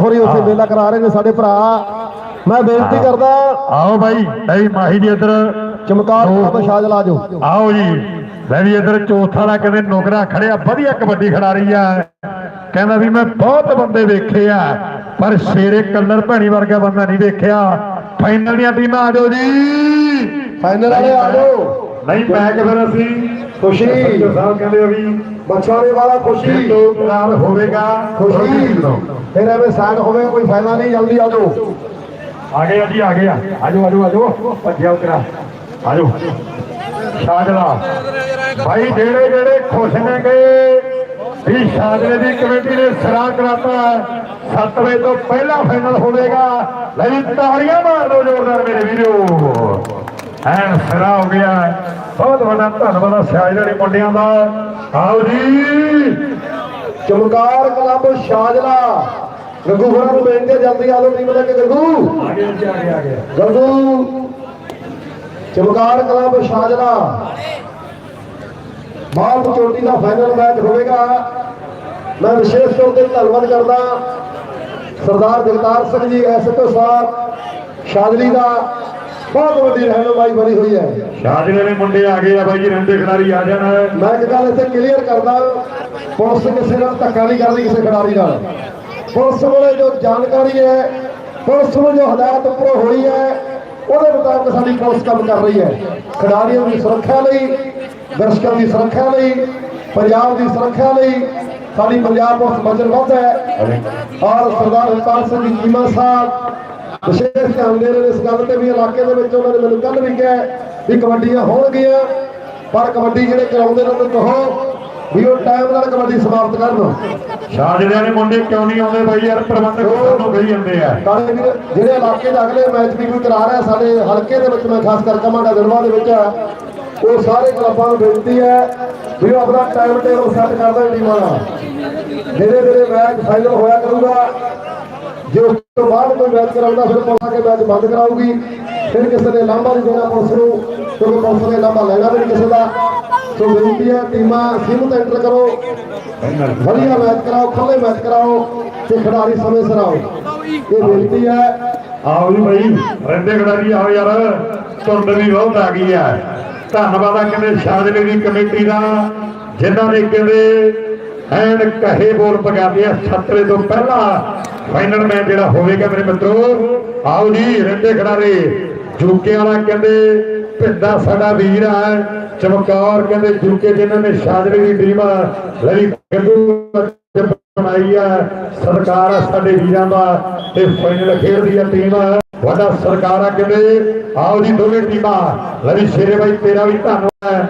ਹੋਰੀ ਉੱਥੇ ਮੇਲਾ ਕਰਾ ਰਹੇ ਨੇ ਸਾਡੇ ਭਰਾ। ਮੈਂ ਬੇਨਤੀ ਕਰਦਾ। ਆਓ ਬਾਈ ਐ ਮਾਹੀ ਜੀ ਇੱਧਰ। ਚਮਕਾਰ ਸਾਹਿਬ ਸ਼ਾਜਲ ਆਜੋ ਆਓ ਜੀ। ਲੈ ਵੀ ਇੱਧਰ ਚੌਥਾ ਵਾਲਾ ਕਹਿੰਦੇ ਨੌਕਰਾ ਖੜਿਆ ਵਧੀਆ ਕਬੱਡੀ ਖਿਡਾ ਰਹੀ ਆ। ਕਹਿੰਦਾ ਵੀ ਮੈਂ ਬਹੁਤ ਬੰਦੇ ਵੇਖੇ ਆ ਪਰ ਸ਼ੇਰੇ ਕਲਰ ਭੈਣੀ ਵਰਗਾ ਬੰਦਾ ਨਹੀਂ ਵੇਖਿਆ। ਫਾਈਨਲ ਦੀਆਂ ਟੀਮਾਂ ਆ ਜਾਓ ਜੀ। ਫਾਈਨਲ ਵਾਲੇ ਆਜੋ ਨਹੀਂ ਮੈਚ ਫਿਰ ਅਸੀਂ ਖੁਸ਼ੀ। ਸਾਹਿਬ ਕਹਿੰਦੇ ਵੀ ਬਚਾਣੇ ਵਾਲਾ ਖੁਸ਼ੀ। ਕਰਾਰ ਹੋਵੇਗਾ ਖੁਸ਼ੀ। ਫਿਰ ਐਵੇਂ ਸਾਡ ਹੋਵੇ ਕੋਈ ਫਾਇਦਾ ਨਹੀਂ ਜਲਦੀ ਆ ਗਏ ਆ ਜੀ ਆ ਗਏ ਆ। ਆਜੋ ਆਜੋ ਆਜੋ ਭੱਜਿਆ ਉਤਰਾ। ਆਜੋ ਸ਼ਾਜਲਾ। ਭਾਈ ਜਿਹੜੇ ਜਿਹੜੇ ਖੁਸ਼ ਨੇ ਗਏ ਵੀ ਸ਼ਾਜਲੇ ਦੀ ਕਮੇਟੀ ਨੇ ਸਰਾਂ ਕਰਾਤਾ 7 ਵਜੇ ਤੋਂ ਪਹਿਲਾਂ ਫਾਈਨਲ ਹੋਵੇਗਾ। ਲੈ ਵੀ ਤਾੜੀਆਂ ਮਾਰ ਦਿਓ ਜ਼ੋਰਦਾਰ ਮੇਰੇ ਵੀਰੋ। ਐਨ ਸਰਾ ਹੋ ਗਿਆ। ਬਹੁਤ ਵੱਡਾ ਧੰਨਵਾਦ ਆ ਸਿਆਜ ਵਾਲੇ ਮੁੰਡਿਆਂ ਦਾ। ਆਓ ਜੀ। ਚਮਕਾਰ ਕਲੱਬ ਸ਼ਾਜਲਾ। ਗੱਗੂ ਹੋਰਾਂ ਨੂੰ ਬੇਨਤੀ ਜਲਦੀ ਆਜੋ ਟੀਮ ਲੈ ਕੇ ਗੱਗੂ? ਆ ਆ ਆ ਗੱਗੂ। ਚਮਕਾਰ ਕਲੱਬ ਸ਼ਾਜਲਾ। ਬਾਲ ਚੋਟੀ ਦਾ ਫਾਈਨਲ ਮੈਚ ਹੋਵੇਗਾ। ਮੈਂ ਵਿਸ਼ੇਸ਼ ਤੌਰ ਤੇ ਧੰਨਵਾਦ ਕਰਦਾ ਸਰਦਾਰ ਜਗਤਾਰ ਸਿੰਘ ਜੀ ਐਸਐਚਓ ਸਾਹਿਬ ਸ਼ਾਜਲੀ ਦਾ ਬਹੁਤ ਵੱਡੀ ਰਹਿਨੁਮਾਈ ਬਣੀ ਹੋਈ ਹੈ। ਸ਼ਾਜਲੇ ਦੇ ਮੁੰਡੇ ਆ ਗਏ ਆ ਬਾਈ ਜੀ ਰਹਿੰਦੇ ਖਿਡਾਰੀ ਆ ਜਾਣ। ਮੈਂ ਇੱਕ ਗੱਲ ਇੱਥੇ ਕਲੀਅਰ ਕਰਦਾ ਪੁਲਿਸ ਕਿਸੇ ਨਾਲ ਧੱਕਾ ਨਹੀਂ ਕਰਦੀ ਕਿਸੇ ਖਿਡਾਰੀ ਨਾਲ। ਪੁਲਿਸ ਕੋਲੇ ਜੋ ਜਾਣਕਾਰੀ ਹੈ ਪੁਲਿਸ ਨੂੰ ਜੋ ਹਦਾਇਤ ਉੱਪਰੋਂ ਹੋਈ ਹੈ ਉਹਦੇ ਮੁਤਾਬਕ ਸਾਡੀ ਪੁਲਿਸ ਕੰਮ ਕਰ ਰਹੀ ਹੈ। ਖਿਡਾਰੀਆਂ ਦੀ ਸੁਰੱਖਿਆ ਲਈ ਦਰਸ਼ਕਾਂ ਦੀ ਸੁਰੱਖਿਆ ਲਈ ਪੰਜਾਬ ਦੀ ਸੁਰੱਖਿਆ ਲਈ ਸਾਡੀ ਪੰਜਾਬ ਪੁਲਿਸ ਵਚਨਬੱਧ ਹੈ। ਔਰ ਸਰਦਾਰ ਹਰਪਾਲ ਸਿੰਘ ਜੀ ਚੀਮਾ ਸਾਹਿਬ ਵਿਸ਼ੇਸ਼ ਧਿਆਨ ਦੇ ਰਹੇ ਨੇ ਇਸ ਗੱਲ ਤੇ ਵੀ ਇਲਾਕੇ ਦੇ ਵਿੱਚ ਉਹਨਾਂ ਨੇ ਮੈਨੂੰ ਕੱਲ ਵੀ ਕਿਹਾ ਵੀ ਕਬੱਡੀਆਂ ਹੋਣਗੀਆਂ ਪਰ ਕਬੱਡੀ ਜਿਹੜੇ ਕਰਾਉਂਦੇ ਨੇ ਉਹਨੂੰ ਕਹੋ ਵੀ ਉਹ ਟਾਈਮ ਨਾਲ ਕਬੱਡੀ ਸਮਾਪਤ ਕਰਨ। ਸ਼ਾਜਲਿਆਂ ਦੇ ਮੁੰਡੇ ਕਿਉਂ ਨਹੀਂ ਆਉਂਦੇ ਬਾਈ ਯਾਰ? ਪ੍ਰਬੰਧਕ ਸਾਨੂੰ ਕਹੀ ਜਾਂਦੇ ਆ। ਜਿਹੜੇ ਇਲਾਕੇ ਦੇ ਅਗਲੇ ਮੈਚ ਵੀ ਕੋਈ ਕਰਾ ਰਿਹਾ ਸਾਡੇ ਹਲਕੇ ਦੇ ਵਿੱਚ ਮੈਂ ਖਾਸ ਕਰ ਕਮਾਂਡਾ ਦਿਲਵਾ ਦੇ ਵਿੱਚ ਆ, ਉਹ ਸਾਰੇ ਕਲੱਬਾਂ ਨੂੰ ਬੇਨਤੀ ਹੈ ਵੀ ਉਹ ਆਪਣਾ ਟਾਈਮ ਟੇਬਲ ਸੈੱਟ ਕਰ ਦੇਣ ਟੀਮਾਂ ਦਾ ਜਿਹੜੇ ਜਿਹੜੇ ਮੈਚ ਫਾਈਨਲ ਹੋਇਆ ਕਰੂਗਾ। ਜੇ ਉਸ ਤੋਂ ਬਾਅਦ ਕੋਈ ਮੈਚ ਕਰਾਉਂਦਾ, ਫਿਰ ਪੁਲਿਸ ਆ ਕੇ ਮੈਚ ਬੰਦ ਕਰਾਊਗੀ। ਫਿਰ ਕਿਸੇ ਨੇ ਲਾਂਭਾ ਨਹੀਂ ਦੇਣਾ ਪੁਲਿਸ ਨੂੰ, ਕਿਉਂਕਿ ਪੁਲਿਸ ਨੇ ਲਾਂਭਾ ਲੈਣਾ ਵੀ ਕਿਸੇ ਦਾ। ਸੋ ਬੇਨਤੀ ਹੈ ਟੀਮਾਂ ਸੀਮਤ ਐਂਟਰ ਕਰੋ। ਵਧੀਆ ਮੈਚ ਕਰਾਓ ਖੁੱਲੇ ਮੈਚ ਕਰਾਓ ਤੇ ਖਿਡਾਰੀ ਸਮੇਂ ਸਿਰ ਆਓ। ਇਹ ਬੇਨਤੀ ਹੈ। ਆਓ ਜੀ ਬਾਈ ਰਹਿੰਦੇ ਖਿਡਾਰੀ ਆਓ ਯਾਰ। ਧੁੰਦ ਵੀ ਬਹੁਤ ਆ ਗਈ ਆ ਧੰਨਵਾਦ ਆ ਕਹਿੰਦੇ ਸ਼ਾਜਲੇ ਦੀ ਕਮੇਟੀ ਦਾ, ਜਿਨ੍ਹਾਂ ਨੇ ਕਹਿੰਦੇ ਐਨ ਕਹੇ ਬੋਲ ਪਗਾਦੇ ਆ ਸੱਤਰੇ ਤੋਂ ਪਹਿਲਾਂ ਫਾਈਨਲ ਮੈਚ ਜਿਹੜਾ ਹੋਵੇਗਾ ਮੇਰੇ ਮਿੱਤਰੋ, ਆਓ ਜੀ ਰਹਿੰਦੇ ਖਿਡਾਰੀ। ਜੁਕੇ ਵਾਲਾ ਕਹਿੰਦੇ ਭਿੰਦਾ ਸਾਡਾ ਵੀਰ ਆ। ਚਮਕੌਰ ਕਹਿੰਦੇ ਜੁਕੇ ਜਿਨ੍ਹਾਂ ਨੇ ਸ਼ਾਜਲੇ ਦੀ ਟੀਮ ਲਈ ਗੱਗੂ ਬਣਾਈ ਆ। ਸਰਕਾਰ ਸਾਡੇ ਵੀਰਾਂ ਦਾ ਤੇ ਫਾਈਨਲ ਖੇਡਦੀ ਆ ਟੀਮ ਵੱਡਾ ਸਰਕਾਰ ਆ ਕਹਿੰਦੇ, ਆਓ ਜੀ, ਦੋਵੇਂ ਟੀਮਾਂ ਲਵੀ ਸ਼ੇਰੇ ਬਾਈ, ਤੇਰਾ ਵੀ ਧੰਨਵਾਦ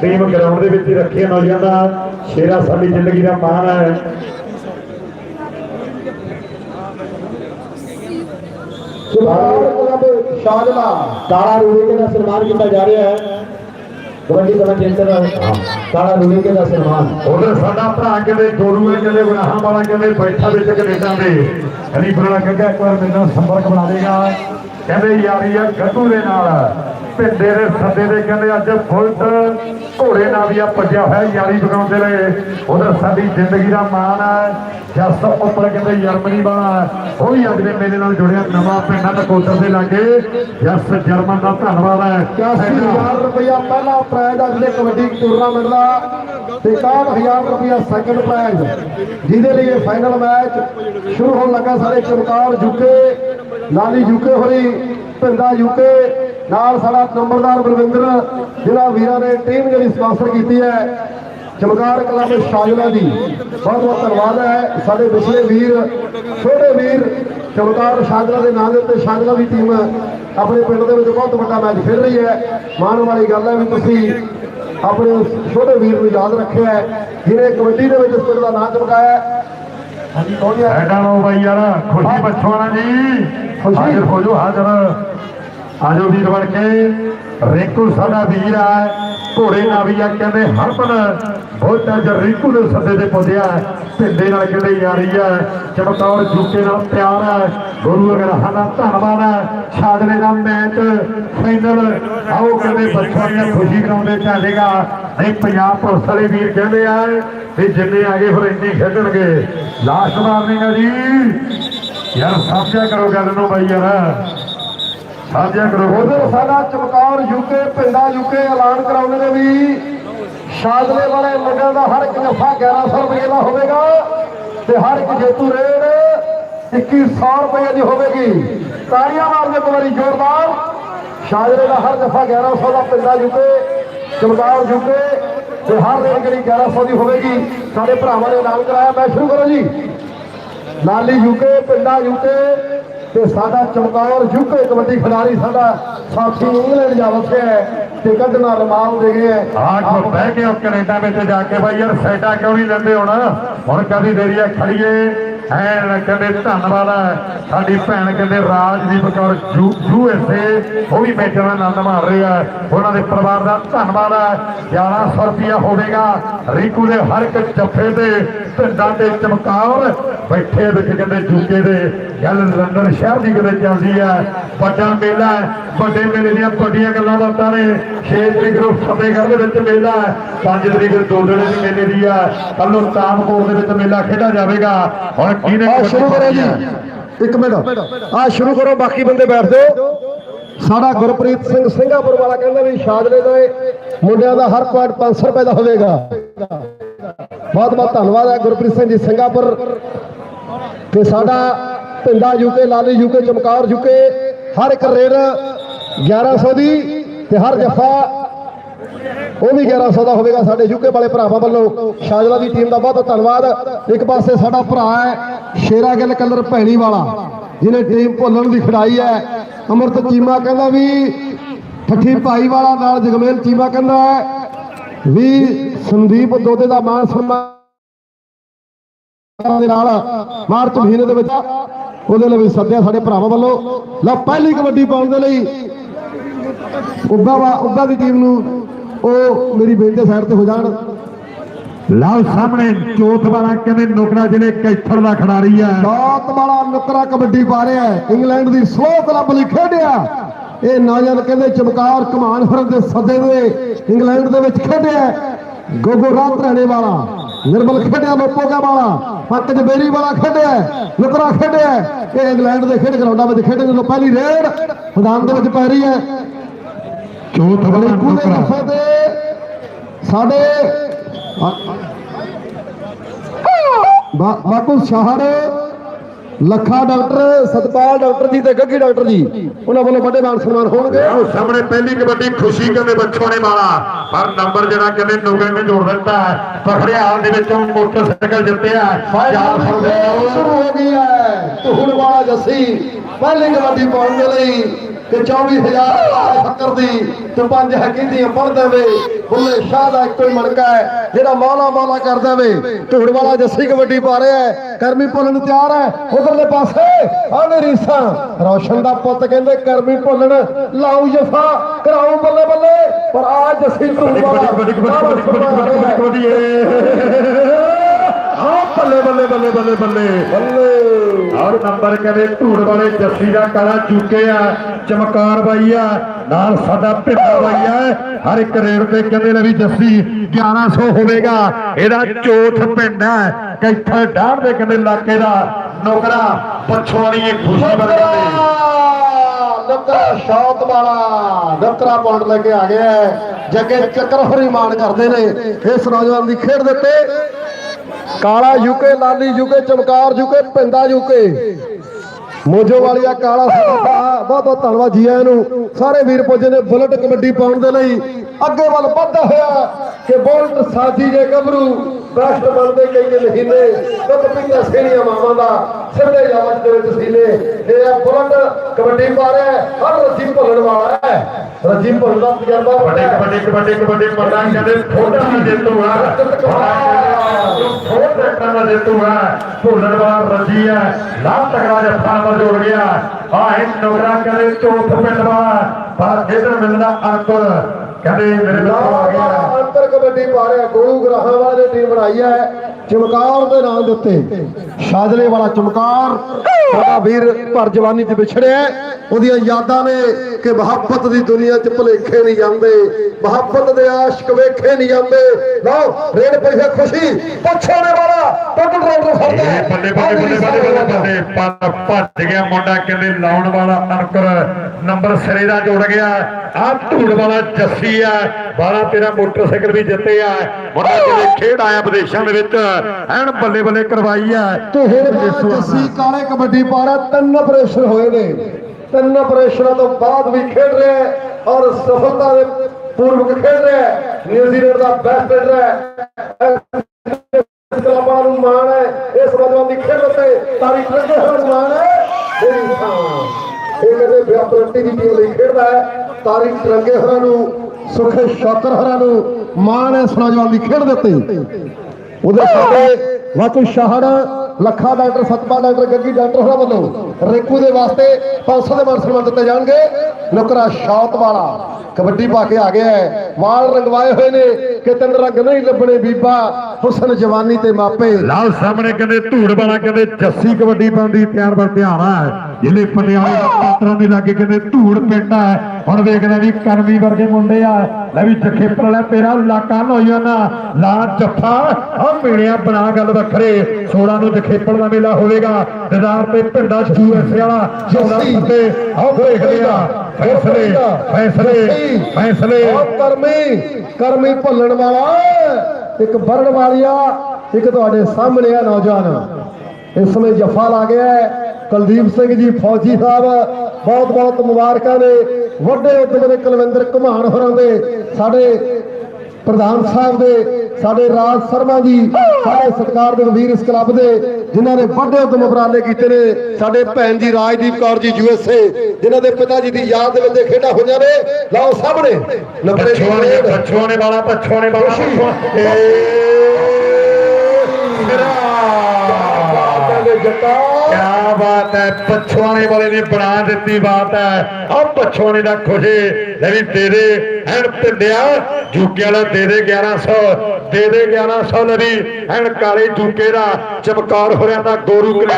ਟੀਮ ਗਰਾਊਂਡ ਦੇ ਵਿੱਚ ਰੱਖੀ ਆ ਨੌਜਵਾਨਾਂ ਸ਼ੇਰਾ ਸਾਡੀ ਜ਼ਿੰਦਗੀ ਦਾ ਮਾਣ ਹੈ ਸੁਭਾਨ ਕਲੱਬ ਸ਼ਾਜਲਾ ਕਾਲਾ ਰੂੜੇ ਦਾ ਸਨਮਾਨ ਕੀਤਾ ਜਾ ਰਿਹਾ ਹੈ। ਕਬੱਡੀ ਕਮੇਟੀ ਅੰਦਰ ਕਾਲਾ ਰੂੜੇ ਦਾ ਸਨਮਾਨ। ਉਧਰ ਸਾਡਾ ਭਰਾ ਕਹਿੰਦੇ ਗੋਰੂ ਹੈ ਕਹਿੰਦੇ ਗੁਨਾਹਾਂ ਵਾਲਾ ਕਹਿੰਦੇ ਬੈਠਾ ਵਿੱਚ ਕੈਨੇਡਾ ਦੇ? ਅਲੀ ਬਰਣਾ ਕਹਿੰਦਾ ਇੱਕ ਵਾਰ ਮੇਰੇ ਨਾਲ ਸੰਪਰਕ ਬਣਾ ਦੇਗਾ। ਕਹਿੰਦੇ ਯਾਰੀ ਆ ਗੱਡੂ ਦੇ ਨਾਲ। ਭਿੰਦੇ ਦੇ ਸੱਦੇ ਦੇ ਕਹਿੰਦੇ ਅੱਜ ਫੁੱਲਟ ਘੋੜੇ ਨਾਲ ਵੀ ਆ ਭੱਜਿਆ ਹੋਇਆ ਯਾਰੀ ਬਣਾਉਂਦੇ ਲਈ ਉਧਰ ਸਾਡੀ ਜ਼ਿੰਦਗੀ ਦਾ ਮਾਣ ਹੈ ਜਸ ਉੱਪਰ ਕਹਿੰਦੇ ਜਰਮਨੀ ਵਾਲਾ ਉਹ ਵੀ ਅੱਜ ਦੇ ਮੇਰੇ ਨਾਲ ਜੁੜਿਆ ਨਵਾਂ ਪਿੰਡ ਨਕੋਦਰ ਦੇ ਲਾਗੇ। ਜਸ ਜਰਮਨ ਦਾ ਧੰਨਵਾਦ ਹੈ। 81000 ਰੁਪਇਆ ਪਹਿਲਾ ਪ੍ਰਾਈਜ਼ ਅੱਜ ਦੇ ਕਬੱਡੀ ਟੂਰਨਾਮੈਂਟ ਦਾ। ਤੇ 61000 ਰੁਪਇਆ ਸੈਕੰਡ ਪ੍ਰਾਈਜ਼ ਜਿਹਦੇ ਲਈ ਇਹ ਫਾਈਨਲ ਮੈਚ ਸ਼ੁਰੂ ਹੋਣ ਲੱਗਾ ਸਾਰੇ ਚਮਕਾਰ ਜੁਕੇ ਲਾਲੀ ਜੁਕੇ ਹੋਰੀ ਭਿੰਦਾ ਜੁਕੇ ਨਾਲ ਸਾਡਾ ਨੰਬਰਦਾਰ ਬਲਵਿੰਦਰ ਜਿਹੜਾ ਵੀਰਾਂ ਨੇ ਟੀਮ ਜਿਹੜੀ ਸਪਾਂਸਰ ਕੀਤੀ ਹੈ ਚਮਕਾਰ ਕਲੱਬ ਸ਼ਾਜਲਾ ਦੀ। ਬਹੁਤ ਬਹੁਤ ਧੰਨਵਾਦ ਹੈ। ਸਾਡੇ ਵਿਛਲੇ ਵੀਰ ਛੋਟੇ ਵੀਰ ਚਮਕਾਰ ਸ਼ਾਜਲਾ ਦੇ ਨਾਂ ਦੇ ਉੱਤੇ ਸ਼ਾਜਲਾ ਦੀ ਟੀਮ ਆਪਣੇ ਪਿੰਡ ਦੇ ਵਿੱਚ ਬਹੁਤ ਵੱਡਾ ਮੈਚ ਖੇਡ ਰਹੀ ਹੈ। ਮਾਣ ਵਾਲੀ ਗੱਲ ਹੈ ਵੀ ਤੁਸੀਂ ਆਪਣੇ ਛੋਟੇ ਵੀਰ ਨੂੰ ਯਾਦ ਰੱਖਿਆ ਹੈ। ਜਿਹਨੇ ਕਬੱਡੀ ਦੇ ਵਿੱਚ ਪਿੰਡ ਦਾ ਨਾਂ ਚਮਕਾਇਆ। ਹਾਂਜੀ ਕੌਣ ਹੈ ਐਡਾ ਬਾਈ ਯਾਰ ਖੁਸ਼ੀ ਬਖਸ਼ਵਾਣਾ ਜੀ। ਹਾਜ਼ਰ ਹੋ ਜੋ ਹਾਜ਼ਰ। ਆਜੋ ਵੀਰ ਬਣ ਕੇ। ਰਿੰਕੂ ਸਾਡਾ ਵੀਰ ਆ। ਘੋੜੇ ਨਾਲ ਵੀ ਆ, ਕਹਿੰਦੇ ਹਰਪਨ, ਬਹੁਤ ਅੱਜ ਰਿੰਕੂ ਦੇ ਸੱਦੇ ਤੇ ਪੁੱਜਿਆ ਢਿੱਡੇ ਨਾਲ ਕਹਿੰਦੇ ਯਾਰੀ ਆ ਚਮਕੌਰ ਜੁਕੇ ਨਾਲ ਪਿਆਰ ਹੈ। ਗੁਰੂ ਅਗਰਾਹਾਂ ਦਾ ਧੰਨਵਾਦ ਹੈ। ਛਾਦਲੇ ਦਾ ਮੈਚ ਫਾਈਨਲ ਆਓ ਕਹਿੰਦੇ ਬੱਚਿਆਂ ਖੁਸ਼ੀ ਕਰਾਉਂਦੇ ਚਾਹੇਗਾ ਨਹੀਂ ਪੰਜਾਬ ਪੁਲਿਸ ਵਾਲੇ ਵੀਰ ਕਹਿੰਦੇ ਆ ਵੀ ਜਿੰਨੇ ਆਗੇ ਫਿਰ ਇੰਨੇ ਖੇਡਣਗੇ। ਲਾਸਟ ਵਾਰਨਿੰਗ ਆ ਜੀ। ਯਾਰ ਸਾਥਿਆ ਕਰੋ ਗੱਲ ਨੂੰ ਬਾਈ ਯਾਰ। ਸਾਥਿਆ ਕਰੋ ਉਧਰ ਸਾਡਾ ਚਮਕੌਰ ਯੂਕੇ ਪਿੰਡਾ ਯੂਕੇ ਐਲਾਨ ਕਰਾਉਂਦੇ ਨੇ ਵੀ ਸ਼ਾਦਲੇ ਵਾਲੇ ਮੁੰਡਿਆਂ ਦਾ ਹਰ ਇੱਕ ਜਫਾ 1100 ਰੁਪਏ ਦਾ ਹੋਵੇਗਾ ਤੇ ਹਰ ਇੱਕ ਜੇਤੂ ਰੇਡ 2100 ਰੁਪਏ ਦੀ ਹੋਵੇਗੀ। ਤਾੜੀਆਂ ਮਾਰਦੇ ਇੱਕ ਵਾਰੀ ਜ਼ੋਰਦਾਰ। ਸ਼ਾਦਲੇ ਦਾ ਹਰ ਜਫਾ 1100 ਦਾ, ਪਿੰਡਾ ਯੂਕੇ ਚਮਕੌਰ ਯੂਕੇ ਤੇ ਹਰ ਰੇਡ ਜਿਹੜੀ 1100 ਦੀ ਹੋਵੇਗੀ। ਸਾਡੇ ਭਰਾਵਾਂ ਨੇ ਐਲਾਨ ਕਰਾਇਆ। ਮੈਂ ਸ਼ੁਰੂ ਕਰੋ ਜੀ। ਲਾਲੀ ਯੂਕੇ ਪਿੰਡਾ ਯੂਕੇ ਤੇ ਸਾਡਾ ਚਮਕੌਰ ਯੂਕੇ ਕਬੱਡੀ ਖਿਡਾਰੀ ਸਾਡਾ ਸਾਥੀ ਇੰਗਲੈਂਡ ਜਾ ਵਸਿਆ ਹੈ ਤੇ ਕੱਢਣਾ ਰਮਾਲ ਦੇ ਗਏ ਆਹ ਕੋ ਬਹਿ ਕੇ ਉਹ ਕੈਨੇਡਾ ਵਿੱਚ ਜਾ ਕੇ ਬਾਈ ਯਾਰ ਸੈਟਾ ਕਿਉਂ ਨਹੀਂ ਲੈਂਦੇ ਹੁਣ? ਹੁਣ ਕਦੀ ਦੇਰੀ ਆ ਖੜੀਏ ਐਨ ਕਹਿੰਦੇ ਧੰਨਵਾਦ ਹੈ ਸਾਡੀ ਭੈਣ ਕਹਿੰਦੇ ਰਾਜਦੀਪ ਕੌਰ ਯੂ ਐਸਏ ਉਹ ਵੀ ਮੈਚ ਦਾ ਆਨੰਦ ਮਾਰ ਰਹੇ ਆ। ਉਹਨਾਂ ਦੇ ਪਰਿਵਾਰ ਦਾ ਧੰਨਵਾਦ ਹੈ 1100 ਰੁਪਇਆ ਹੋਵੇਗਾ ਰੀਕੂ ਦੇ ਹਰ ਇੱਕ ਜੱਫੇ ਤੇ। ਢਿੰਡਾਂ ਤੇ ਚਮਕਾਉਣ ਬੈਠੇ ਵਿੱਚ ਕਹਿੰਦੇ ਜੂਕੇ ਦੇ। ਗੱਲ ਲੰਡਨ ਸ਼ਹਿਰ ਦੀ ਕਿਤੇ ਚੱਲਦੀ ਹੈ ਵੱਡਾ ਮੇਲਾ ਵੱਡੇ ਮੇਲੇ ਦੀਆਂ ਵੱਡੀਆਂ ਗੱਲਾਂ ਬਾਤਾਂ ਨੇ। 6 ਤਰੀਕ ਨੂੰ ਫਤਿਹਗੜ੍ਹ ਦੇ ਵਿੱਚ ਮੇਲਾ ਹੈ। 5 ਤਰੀਕ ਨੂੰ ਦੋਦੜੇ ਦੇ ਮੇਲੇ ਦੀ ਹੈ ਕੱਲੋਂ ਨੂੰ ਤਾਮਕੋਟ ਦੇ ਵਿੱਚ ਮੇਲਾ ਖੇਡਿਆ ਜਾਵੇਗਾ। ਹੁਣ ਆ ਸ਼ੁਰੂ ਕਰੋ ਜੀ। ਇੱਕ ਮਿੰਟ। ਆ ਸ਼ੁਰੂ ਕਰੋ ਬਾਕੀ ਬੰਦੇ ਬੈਠ ਜਾਓ। ਸਾਡਾ ਗੁਰਪ੍ਰੀਤ ਸਿੰਘ ਸਿੰਘਾਪੁਰ ਵਾਲਾ ਕਹਿੰਦਾ ਵੀ ਸ਼ਾਦਲੇ ਦੇ ਮੁੰਡਿਆਂ ਦਾ ਹਰ ਪੁਆਇੰਟ 500 ਰੁਪਏ ਦਾ ਹੋਵੇਗਾ। ਬਹੁਤ ਬਹੁਤ ਧੰਨਵਾਦ ਹੈ ਗੁਰਪ੍ਰੀਤ ਸਿੰਘ ਜੀ ਸਿੰਘਾਪੁਰ ਤੇ ਸਾਡਾ Pinda UK Lali UK Chamkaur UK ਹਰ ਇੱਕ ਰੇਡ 1100 ਦੀ ਤੇ ਹਰ ਜਫਾ ਉਹ ਵੀ 1100 ਦਾ ਹੋਵੇਗਾ ਸਾਡੇ ਯੂਕੇ ਵਾਲੇ ਭਰਾਵਾਂ ਵੱਲੋਂ। ਸ਼ਾਜਲਾ ਦੀ ਟੀਮ ਦਾ ਬਹੁਤ ਧੰਨਵਾਦ। ਇੱਕ ਪਾਸੇ ਸਾਡਾ ਭਰਾ ਹੈ, ਸ਼ੇਰਾ ਗਿੱਲ ਕਲਰ ਭੈਣੀ ਵਾਲਾ, ਜਿਹਨੇ ਟੀਮ ਭੁੱਲਣ ਦੀ ਖਿਡਾਈ ਹੈ। ਅਮਰਤ ਚੀਮਾ ਕਹਿੰਦਾ ਵੀ, ਠੱਠੀ ਭਾਈ ਵਾਲਾ ਨਾਲ ਜਗਮੇਲ ਚੀਮਾ ਕਹਿੰਦਾ ਵੀ ਸੰਦੀਪ ਦੋਦੇ ਦਾ ਮਾਨ ਸਨਮਾਨ ਦੇ ਨਾਲ ਮਾਰਚ ਮਹੀਨੇ ਦੇ ਵਿੱਚ ਉਹਦੇ ਲਈ ਸੱਦਿਆ ਸਾਡੇ ਭਰਾਵਾਂ ਵੱਲੋਂ। ਲਓ, ਪਹਿਲੀ ਕਬੱਡੀ ਪਾਉਣ ਦੇ ਲਈ ਉੱਗਾ ਉੱਗਾ ਦੀ ਟੀਮ ਨੂੰ ਉਹ ਮੇਰੀ ਬੇਨਤੀ ਦੇ ਸਾਈਡ ਤੇ ਹੋ ਜਾਣ। ਲਓ ਸਾਹਮਣੇ ਚੌਥ ਵਾਲਾ ਕਹਿੰਦੇ ਨੁਕਰਾ ਜ਼ਿਲ੍ਹੇ ਕੈਥਲ ਦਾ ਖਿਡਾਰੀ ਹੈ ਬਹੁਤ ਵਾਲਾ ਨੁਕਰਾ ਕਬੱਡੀ ਪਾ ਰਿਹਾ ਹੈ। ਇੰਗਲੈਂਡ ਦੀ ਸਲੋ ਕਲੱਬ ਲਈ ਖੇਡਿਆ। ਇਹ ਨੌਜਵਾਨ ਕਹਿੰਦੇ ਚਮਕਾਰ ਕਮਾਨ ਫਿਰਨ ਦੇ ਸੱਦੇ ਦੇ ਇੰਗਲੈਂਡ ਦੇ ਵਿੱਚ ਖੇਡਿਆ ਗੋਗੋ ਰਾਤ ਰਹਿਣੇ ਵਾਲਾ ਨਿਰਮਲ ਖੇਡਿਆ ਲੋਪੋਗਾ ਵਾਲਾ ਪੰਕਜ ਬੇਰੀ ਵਾਲਾ ਖੇਡਿਆ ਨੁਕਰਾ ਖੇਡਿਆ ਇਹ ਇੰਗਲੈਂਡ ਦੇ ਖੇਡ ਗਰਾਊਂਡਾਂ ਵਿੱਚ ਖੇਡਣ ਤੋਂ ਪਹਿਲੀ ਰੇਡ ਮੈਦਾਨ ਦੇ ਵਿੱਚ ਪੈ ਰਹੀ ਹੈ। ਚੌਥ ਵਾਲਾ ਅਲੀਕੂ ਦੇ ਸਾਡੇ ਬਾਪੂ ਸ਼ਾਹੜ ਲੱਖਾ ਡਾਕਟਰ ਸਤਪਾਲ ਡਾਕਟਰ ਜੀ ਤੇ ਗੱਗੀ ਡਾਕਟਰ ਜੀ ਉਹਨਾਂ ਵੱਲੋਂ ਵੱਡੇ ਮਾਨ ਸਨਮਾਨ ਹੋਣਗੇ। ਉਹ ਸਾਹਮਣੇ ਪਹਿਲੀ ਕਬੱਡੀ ਖੁਸ਼ੀ ਕਹਿੰਦੇ ਬੱਚੋਣੇ ਵਾਲਾ ਪਰ ਨੰਬਰ ਜਿਹੜਾ ਕਹਿੰਦੇ ਨੁਗਰੇ ਨੇ ਜੋੜ ਦਿੱਤਾ ਹੈ। ਪਖੜਿਆਲ ਦੇ ਵਿੱਚੋਂ ਮੋਟਰਸਾਈਕਲ ਜਿੱਤਿਆ ਚਾਰ ਸੌ ਦੇ ਸ਼ੁਰੂ ਹੋ ਗਈ ਹੈ। ਧੂੜ ਵਾਲਾ ਜੱਸੀ ਪਹਿਲੀ ਕਬੱਡੀ ਪਾਉਣ ਦੇ ਲਈ ਤੇ 24000 ਫੱਕਰ ਦੀ ਤੇ ਪੰਜ ਹਕੀਦੀਆਂ ਪੜ ਦੇਵੇ ਬੁੱਲੇ ਸ਼ਾਹ ਦਾ ਇੱਕੋ ਹੀ ਮਣਕਾ ਹੈ ਜਿਹੜਾ ਮੌਲਾ ਮੌਲਾ ਕਰ ਦੇਵੇ ਧੂੜ ਵਾਲਾ ਜੱਸੀ ਕਬੱਡੀ ਪਾ ਰਿਹਾ ਹੈ ਕਰਮੀ ਭੁੱਲਣ ਤਿਆਰ ਹੈ ਉਧਰਲੇ ਪਾਸੇ ਆਨੇ ਰੀਸਾਂ ਰੌਸ਼ਨ ਦਾ ਪੁੱਤ ਕਹਿੰਦੇ ਕਰਮੀ ਭੁੱਲਣ ਲਾਉ ਜਫਾ ਕਰਾਉ ਬੱਲੇ ਬੱਲੇ ਪਰ ਆ ਜੱਸੀ ਧੂੜ ਵਾਲਾ ਕਬੱਡੀ ਕਬੱਡੀ ਕਬੱਡੀ ਕਬੱਡੀ ਹਾਂ ਬੱਲੇ ਬੱਲੇ ਬੱਲੇ ਬੱਲੇ ਬੱਲੇ। ਬੱਲੇ। ਔਰ ਨੰਬਰ ਕਹਿੰਦੇ ਧੂੜ ਵਾਲੇ ਜੱਸੀ ਦਾ ਕਾਲਾ ਚੁੱਕੇ ਆ ਚਮਕਾਰ ਬਾਈ ਆ ਨਾਲ ਸਾਡਾ ਭਿੰਦਾ ਬਾਈ ਆ। ਹਰ ਇੱਕ ਰੇਡ ਤੇ ਕਹਿੰਦੇ ਨੇ ਵੀ ਜੱਸੀ 1100 ਹੋਵੇਗਾ। ਇਹਦਾ ਚੌਥ ਪਿੰਡ ਹੈ ਕੈਥਲ ਡਾੜ ਦੇ ਕਹਿੰਦੇ ਇਲਾਕੇ ਦਾ ਨੌਕਰਾ ਪਛਵਾਣੀ ਖੁਸ਼ੀ ਬਰਕਤ ਨਕਰਾ! ਸ਼ੌਤ ਵਾਲਾ। ਨਕਰਾ ਪੁਆਇੰਟ ਲੈ ਕੇ ਆ ਗਿਆ ਹੈ। ਜੱਗੇ ਚੱਕਰ ਹਰੀ ਮਾਨ ਕਰਦੇ ਨੇ। ਇਸ ਨੌਜਵਾਨ ਦੀ ਖੇਡ ਦਿੱਤੇ Kala UK Lali UK Chamkaur UK Pinda UK. Mauju Walia, Kala ਸਾਡਾ ਬਹੁਤ ਬਹੁਤ ਧੰਨਵਾਦ ਜੀ ਆਇਆਂ ਨੂੰ। ਸਾਰੇ ਵੀਰ ਪੁੱਜੇ ਨੇ ਬੁਲਟ ਕਬੱਡੀ ਪਾਉਣ ਦੇ ਲਈ। ਅੱਗੇ ਵੱਲ ਵੱਧਦਾ ਹੋਇਆ ਕਿ ਬੁਲਟ ਸਾਜੀ ਜੇ ਗੱਭਰੂ ਬੈਸਟ ਬਣਦੇ ਕਈ ਦੇ ਮਹੀਨੇ, ਦੁੱਧ ਪੀਂਦਾ ਸੇਣੀਆਂ ਮਾਵਾਂ ਦਾ ਸਿਰਦੇ ਜਾਵਾਂ ਦੇ ਵਿੱਚ ਸੀਲੇ ਇਹ ਆ ਬੁਲਟ ਕਬੱਡੀ ਪਾ ਰਿਹਾ ਹੈ। ਹਰ ਰੱਜੀ ਭੁੱਲਣ ਵਾਲਾ ਹੈ। ਰੱਜੀ ਭੁੱਲਣ ਦਾ ਤਜਰਬਾ ਵੱਡੇ ਕਬੱਡੀ ਕਬੱਡੀ ਕਬੱਡੀ, ਪਰਦਾ ਕਹਿੰਦੇ ਥੋੜਾ ਦਾ ਜੇਤੂ ਆ। ਥੋੜਾ ਟਰੈਕਟਰ ਦਾ ਜੇਤੂ ਆ। ਭੁੱਲਣ ਵਾਲਾ ਰੱਜੀ ਆ ਲਾਹ ਤਕੜਾ ਜੱਫਾ ਨੰਬਰ ਜੋੜ ਗਿਆ। ਆ ਇਹ ਨੋਗਰਾ ਕਹਿੰਦੇ ਚੌਥ ਪਿੰਡ ਵਾ ਪਰ ਇਧਰ ਮਿਲਦਾ ਅੰਕੁਰ। ਕਹਿੰਦੇ ਮੇਰੇ ਮਿੱਤਰ ਆ ਗਿਆ ਅੰਤਰ ਕਬੱਡੀ ਪਾ ਰਿਹਾ ਗੋਲੂ ਗਰਾਹਾਂ ਵਾਲੇ ਨੇ ਟੀਮ ਬਣਾਈ ਹੈ ਚਮਕਾਰ ਦੇ ਨਾਮ ਦੇ ਉੱਤੇ। ਸ਼ਾਦਲੇ ਵਾਲਾ ਚਮਕਾਰ ਸਾਡਾ ਵੀਰ ਭਰ ਜਵਾਨੀ ਤੇ ਵਿਛੜਿਆ ਹੈ। ਉਹਦੀਆਂ ਯਾਦਾਂ ਨੇ ਕਿ ਮੁਹੱਬਤ ਦੀ ਦੁਨੀਆ 'ਚ ਭੁਲੇਖੇ ਨਹੀਂ ਜਾਂਦੇ ਮੁਹੱਬਤ ਦੇ ਆਸ਼ਕ ਵੇਖੇ ਨਹੀਂ ਜਾਂਦੇ। ਲਓ ਰੇਡ ਪੈਸੇ ਖੁਸ਼ੀ। ਪੁੱਛਣੇ ਵਾਲਾ ਟੱਟ ਡਰਾਈਵਰ ਫੜਦਾ ਇਹ ਬੱਲੇ ਬੱਲੇ ਬੱਲੇ ਬੱਲੇ ਬੱਲੇ ਬੱਲੇ ਪਰ ਭੱਜ ਗਿਆ ਮੁੰਡਾ ਕਹਿੰਦੇ ਲਾਉਣ ਵਾਲਾ ਅਨਕਰ ਨੰਬਰ ਸਿਰੇ ਦਾ ਜੁੜ ਗਿਆ। ਆ ਧੂੜ ਵਾਲਾ ਜੱਸੀ ਆ। 12 13 ਮੋਟਰਸਾਈਕਲ ਵੀ ਜਿੱਤੇ ਆ। ਮੁੰਡਾ ਜਿਹੜੇ ਖੇਡ ਆਇਆ ਵਿਦੇਸ਼ਾਂ ਦੇ ਵਿੱਚ ਐਨ ਬੱਲੇ ਬੱਲੇ ਕਰਵਾਈ ਆ। ਤੇ ਹੁਣ ਜੱਸੀ ਕਾਲੇ ਕਬੱਡੀ ਪਾਰਾ ਤਿੰਨ ਆਪਰੇਸ਼ਨ ਹੋਏ ਨੇ। ਤਿੰਨ ਆਪਰੇਸ਼ਨਾਂ ਤੋਂ ਬਾਅਦ ਵੀ ਖੇਡ ਰਿਹਾ ਔਰ ਸਫਲਤਾ ਦੇ ਪੂਰਵਕ ਖੇਡ ਰਿਹਾ ਹੈ। ਨਿਊਜ਼ੀਲੈਂਡ ਦਾ ਬੈਸਟ ਖੇਡਰ ਹੈ। ਕਲਬਾਂ ਨੂੰ ਮਾਣ ਹੈ। ਇਸ ਬਦਲਾਂ ਦੀ ਖੇਡ ਉੱਤੇ ਤਾਰੀਖ ਲੱਗੇ ਨੂੰ ਮਾਣ ਹੈ। ਇਹ ਕਹਿੰਦੇ ਵਿਆਪਰੰਟੀ ਦੀ ਟੀਮ ਲਈ ਖੇਡਦਾ ਹੈ। ਤਾਰੀਖ ਰੰਗੇ ਹੋਰਾਂ ਨੂੰ ਸੁਖੇ ਸ਼ਾਤਰ ਹੋਰਾਂ ਨੂੰ ਮਾਣ ਹੈ ਇਸ ਨੌਜਵਾਨ ਦੀ ਖੇਡ ਦੇ ਉੱਤੇ ਉਹਦੇ ਸਾਡੇ ਵਾਕੂ ਸ਼ਾਹੜ Lakha doctor Satpal doctor Gaggi doctor ਹੋਰਾਂ ਵੱਲੋਂ। ਰੇਕੂ ਦੇ ਵਾਸਤੇ 500 ਦੇ ਮਾਨ ਸਨਮਾਨ ਦਿੱਤੇ ਜਾਣਗੇ। ਨੁਕਰਾ ਸ਼ੌਤ ਵਾਲਾ, ਕਬੱਡੀ ਪਾ ਕੇ ਆ ਗਿਆ ਹੈ। ਵਾਲ ਰੰਗਵਾਏ ਹੋਏ ਨੇ, ਕਿ ਤਿੰਨ ਰੰਗ ਨਹੀਂ ਲੱਭਣੇ ਬੀਬਾ। ਹੁਸਨ ਜਵਾਨੀ ਤੇ ਮਾਪੇ। ਲਾਲ ਸਾਹਮਣੇ ਕਹਿੰਦੇ ਧੂੜ ਵਾਲਾ, ਕਹਿੰਦੇ ਜੱਸੀ ਕਬੱਡੀ ਪਾਉਂਦੀ ਤਿਆਰ ਬਰ ਧਿਆਨ ਹੈ। ਜ਼ਿਲ੍ਹੇ ਪਟਿਆਲੇ ਦਾ ਪਾਤਰਾਂ ਦੇ ਲਾਗੇ ਕਹਿੰਦੇ ਧੂੜ ਪਿੰਡ ਹੈ। ਹੁਣ ਵੇਖਦਾ ਵੀ ਕਰਮੀ ਵਰਗੇ ਮੁੰਡੇ ਆ। ਲੈ ਵੀ ਜਖੇਪਰ ਲੈ ਤੇਰਾ ਇਲਾਕਾ ਹੋਈਆਂ ਨਾ। ਲਾ ਜੱਫਾ ਆ ਮਿਲਿਆ ਬਣਾ ਗੱਲ ਵੱਖਰੇ। 16 ਨੂੰ ਜਖੇਪਰ ਦਾ ਮੇਲਾ ਹੋਵੇਗਾ। ਦਿਦਾਰ ਤੇ ਪਿੰਡਾ ਸ਼ੂ ਐਸੇ ਵਾਲਾ ਚੌੜਾ ਫੱਤੇ ਆਓ ਦੇਖਦੇ ਆ ਫੈਸਲੇ ਫੈਸਲੇ ਫੈਸਲੇ। ਕਰਮੀ ਕਰਮੀ ਭੁੱਲਣ ਵਾਲਾ। ਇੱਕ ਵਰਣ ਵਾਲੀਆ ਇੱਕ ਤੁਹਾਡੇ ਸਾਹਮਣੇ ਆ ਨੌਜਵਾਨ। ਇਸ ਸਮੇਂ ਜੱਫਾ ਲਾ ਗਿਆ ਕੁਲਦੀਪ ਸਿੰਘ ਜੀ ਫੌਜੀ ਸਾਹਿਬ ਬਹੁਤ ਬਹੁਤ ਮੁਬਾਰਕਾਂ ਨੇ। ਵੱਡੇ ਉਦਮ ਦੇ ਕੁਲਵਿੰਦਰ ਘੁਮਾਣ ਹੋਰਾਂ ਦੇ ਸਾਡੇ ਪ੍ਰਧਾਨ ਸਾਹਿਬ ਦੇ ਸਾਡੇ ਰਾਜ ਸ਼ਰਮਾ ਜੀ ਸਾਰੇ ਸਤਿਕਾਰ ਦੇ ਵੀਰ ਇਸ ਕਲੱਬ ਦੇ ਜਿਨ੍ਹਾਂ ਨੇ ਵੱਡੇ ਉਦਮ ਉਪਰਾਲੇ ਕੀਤੇ ਨੇ। ਸਾਡੇ ਭੈਣ ਜੀ ਰਾਜਦੀਪ ਕੌਰ ਜੀ ਯੂਐਸਏ ਜਿਨ੍ਹਾਂ ਦੇ ਪਿਤਾ ਜੀ ਦੀ ਯਾਦ ਦੇ ਵਿੱਚ ਖੇਡਾਂ ਹੋਈਆਂ ਨੇ। ਲਓ ਸਾਹਮਣੇ ਨੰਬਰੇ ਦੀ ਪਛੋਣੇ ਵਾਲਾ। ਪਛੋਣੇ ਵਾਲਾ ਪਛੋਣੇ ਕਹਿੰਦੇ ਜੱਟਾ। ਕਿਆ ਬਾਤ ਹੈ? ਪਛੋਣੇ ਵਾਲੇ ਨੇ ਬਣਾ ਦਿੱਤੀ ਬਾਤ ਹੈ। ਆ ਪਛੋਣੇ ਦਾ ਖੁਸ਼ੀ। ਲੈ ਵੀ ਦੇ ਐਨ ਪਿੰਡਿਆ ਜੂਕੇ ਵਾਲਾ ਦੇ ਦੇ 1100 ਦੇ ਦੇ 1100 ਲੈ ਵੀ ਐਨ ਕਾਲੇ ਜੂਕੇ ਦਾ ਚਮਕਾਰ ਹੋਰਿਆਂ ਦਾ ਗੋਰੂ ਦਾ।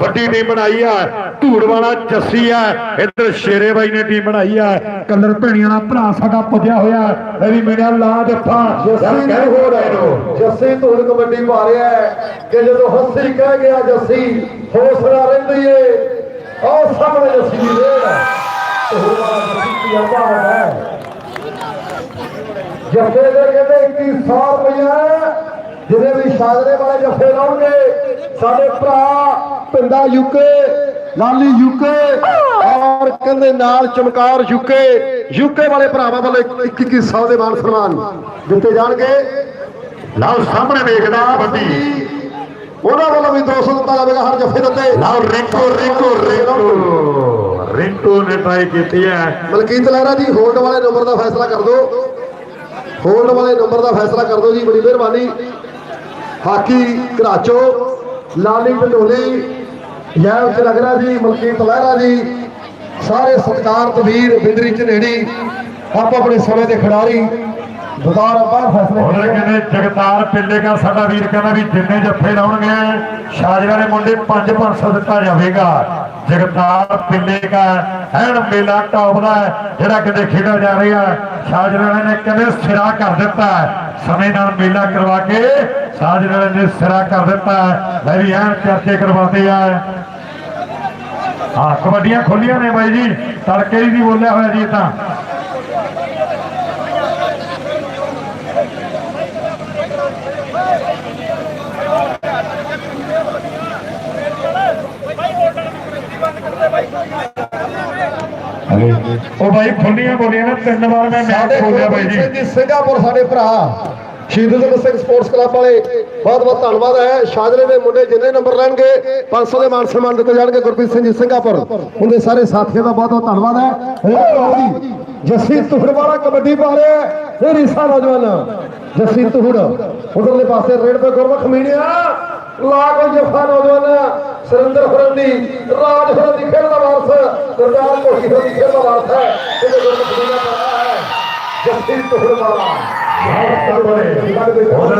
ਵੱਡੀ ਟੀਮ ਬਣਾਈ ਆ ਧੂੜ ਵਾਲਾ ਜੱਸੀ ਆ ਇੱਧਰ ਸ਼ੇਰੇ ਬਾਈ ਨੇ ਟੀਮ ਬਣਾਈ ਆ। ਕਲਰ ਭੈਣੀਆਂ ਦਾ ਭਰਾ ਸਾਡਾ ਪੁੱਜਿਆ ਹੋਇਆ ਲੈ ਵੀ ਮੇਰਾ ਲਾ ਜੱਫਾ ਜੱਸੀ ਨਹੀਂ ਹੋ ਰਿਹਾ ਜੱਸੀ ਧੂੜ ਕਬੱਡੀ ਪਾ ਰਿਹਾ ਹੈ ਕਿ ਜਦੋਂ ਹੱਸੀ ਕਹਿ ਗਿਆ ਜੱਸੀ ਹੌਸਲਾ ਰਹਿੰਦੀ ਏ। ਆਹ ਸਾਹਮਣੇ ਜੱਸੀ ਦੀ ਰੇਡ ਜੱਫੇ ਦੇ ਕਹਿੰਦੇ 2100 ਰੁਪਇਆ ਜਿਹਦੇ ਵੀ ਸ਼ਾਗਰੇ ਵਾਲੇ ਜੱਫੇ ਲਾਉਣਗੇ ਸਾਡੇ ਭਰਾ ਪਿੰਡਾ ਯੂਕੇ ਲਾਲੀ ਯੂਕੇ ਔਰ ਕਹਿੰਦੇ ਨਾਲ ਚਮਕਾਰ ਯੂਕੇ ਯੂਕੇ ਵਾਲੇ ਭਰਾਵਾਂ ਵੱਲੋਂ 2100 ਦੇ ਮਾਨ ਸਨਮਾਨ ਦਿੱਤੇ ਜਾਣਗੇ ਲਓ ਸਾਹਮਣੇ ਵੇਖਦਾ ਵੱਡੀ ਉਹਨਾਂ ਵੱਲੋਂ ਵੀ 200 ਦਿੱਤਾ ਜਾਵੇਗਾ ਹਰ ਜੱਫੇ ਦੇ ਉੱਤੇ ਲਓ ਰਿੰਕੂ ਰਿੰਕੂ ਰਿੰਕੂ ਰਿੰਕੂ ਨੇ ਟਰਾਈ ਕੀਤੀ ਹੈ। ਮਲਕੀਤ ਲਹਿਰਾ ਜੀ, ਹੋਲਡ ਵਾਲੇ ਨੰਬਰ ਦਾ ਫੈਸਲਾ ਕਰ ਦਿਓ। ਹੋਲਡ ਵਾਲੇ ਨੰਬਰ ਦਾ ਫੈਸਲਾ ਕਰ ਦਿਓ ਜੀ, ਬੜੀ ਮਿਹਰਬਾਨੀ। ਹਾਕੀ ਘਰਾਚੋ, ਲਾਲੀ ਢੰਡੋਲੀ ਜੈਵ ਚਲਗਰਾ ਜੀ, ਮਲਕੀਤ ਲਹਿਰਾ ਜੀ। ਸਾਰੇ ਸਤਿਕਾਰ ਵੀਰ ਬਿੰਦਰੀ ਝਨੇੜੀ, ਆਪ ਆਪਣੇ ਸਮੇਂ ਦੇ ਖਿਡਾਰੀ। ਬਜ਼ਾਰ ਬਾਹਰ ਫੈਸਲੇ ਉਹਨੇ ਕਹਿੰਦੇ ਜਗਤਾਰ ਪਿੱਲੇਗਾ ਸਾਡਾ ਵੀਰ ਕਹਿੰਦਾ ਵੀ ਜਿੰਨੇ ਜੱਫੇ ਲਾਉਣਗੇ ਸ਼ਾਜਰਾ ਦੇ ਮੁੰਡੇ 5-500 ਦਿੱਤਾ ਜਾਵੇਗਾ। ਜਗਤਾਰ ਪਿੱਲੇਗਾ ਐਨ ਮੇਲਾ ਟੌਪ ਦਾ ਹੈ, ਜਿਹੜਾ ਕਿਤੇ ਖੇਡਿਆ ਜਾ ਰਿਹਾ ਸ਼ਾਜਰਾ ਨੇ ਕਹਿੰਦੇ ਸਿਰਾ ਕਰ ਦਿੱਤਾ। ਸਮੇਂ ਨਾਲ ਮੇਲਾ ਕਰਵਾ ਕੇ ਸ਼ਾਜਰਾ ਨੇ ਸਿਰਾ ਕਰ ਦਿੱਤਾ। ਲੈ ਵੀ ਐਨ ਚਰਚੇ ਕਰਵਾਉਂਦੇ ਆ। ਹਾਂ ਕਬੱਡੀਆਂ ਖੋਲੀਆਂ ਨੇ ਬਾਈ ਜੀ ਤੜਕੇ ਹੀ ਦੀ ਬੋਲਿਆ ਹੋਇਆ ਜੀ ਇਹ ਤਾਂ ਉਹ ਬਾਈ ਖੋਲੀਆਂ ਬੋਲੀਆਂ ਨਾ ਤਿੰਨ ਵਾਰ ਮੈਂ ਮੈਚ ਸਾਡੇ ਖੋਲਿਆ ਬਾਈ ਜੀ। ਜੀ ਸਿੰਗਾਪੁਰ ਸਾਡੇ ਭਰਾ ਸ਼ਹੀਦ ਉਦਮ ਸਿੰਘ ਸਪੋਰਟਸ ਕਲੱਬ ਵਾਲੇ। ਬਹੁਤ ਬਹੁਤ ਧੰਨਵਾਦ ਹੈ। ਸ਼ਾਜਰੇ ਦੇ ਮੁੰਡੇ ਜਿੰਨੇ ਨੰਬਰ ਲੈਣਗੇ 500 ਦੇ ਮਾਨ ਸਨਮਾਨ ਦਿੱਤੇ ਜਾਣਗੇ ਗੁਰਪ੍ਰੀਤ ਸਿੰਘ ਜੀ ਸਿੰਗਾਪੁਰ। ਉਹਦੇ ਸਾਰੇ ਸਾਥੀਆਂ ਦਾ ਬਹੁਤ ਬਹੁਤ ਧੰਨਵਾਦ ਹੈ। ਜੱਸੀ ਤੁਹੜ ਵਾਲਾ ਕਬੱਡੀ ਪਾ ਰਿਹਾ ਹੈ। ਇਹ ਰੀਸਾ ਨੌਜਵਾਨ ਜੱਸੀ ਤੁਹੜ ਉਧਰਲੇ ਪਾਸੇ ਰੇਡ ਤੇ ਗੁਰਮਖ ਮੀਣਿਆ ਲਾ ਕੋਈ ਜਫਾ ਨੌਜਵਾਨ ਸੁਰਿੰਦਰ ਹੁਰਨ ਦੀ ਰਾਜ ਹੁਰਨ ਦੀ ਖੇਡ ਦਾ ਵਾਰਸ ਗੁਰਦਾਸ ਕੋਹੀ ਹੁਰਨ ਦੀ ਖੇਡ ਦਾ ਵਾਰਸ ਹੈ ਇਹਦੇ ਗੁਰਮਖ ਮੀਣਿਆ ਪਾਇਆ ਹੈ ਜੱਸੀ ਤੋੜਵਾਲਾ ਉਹਦਾ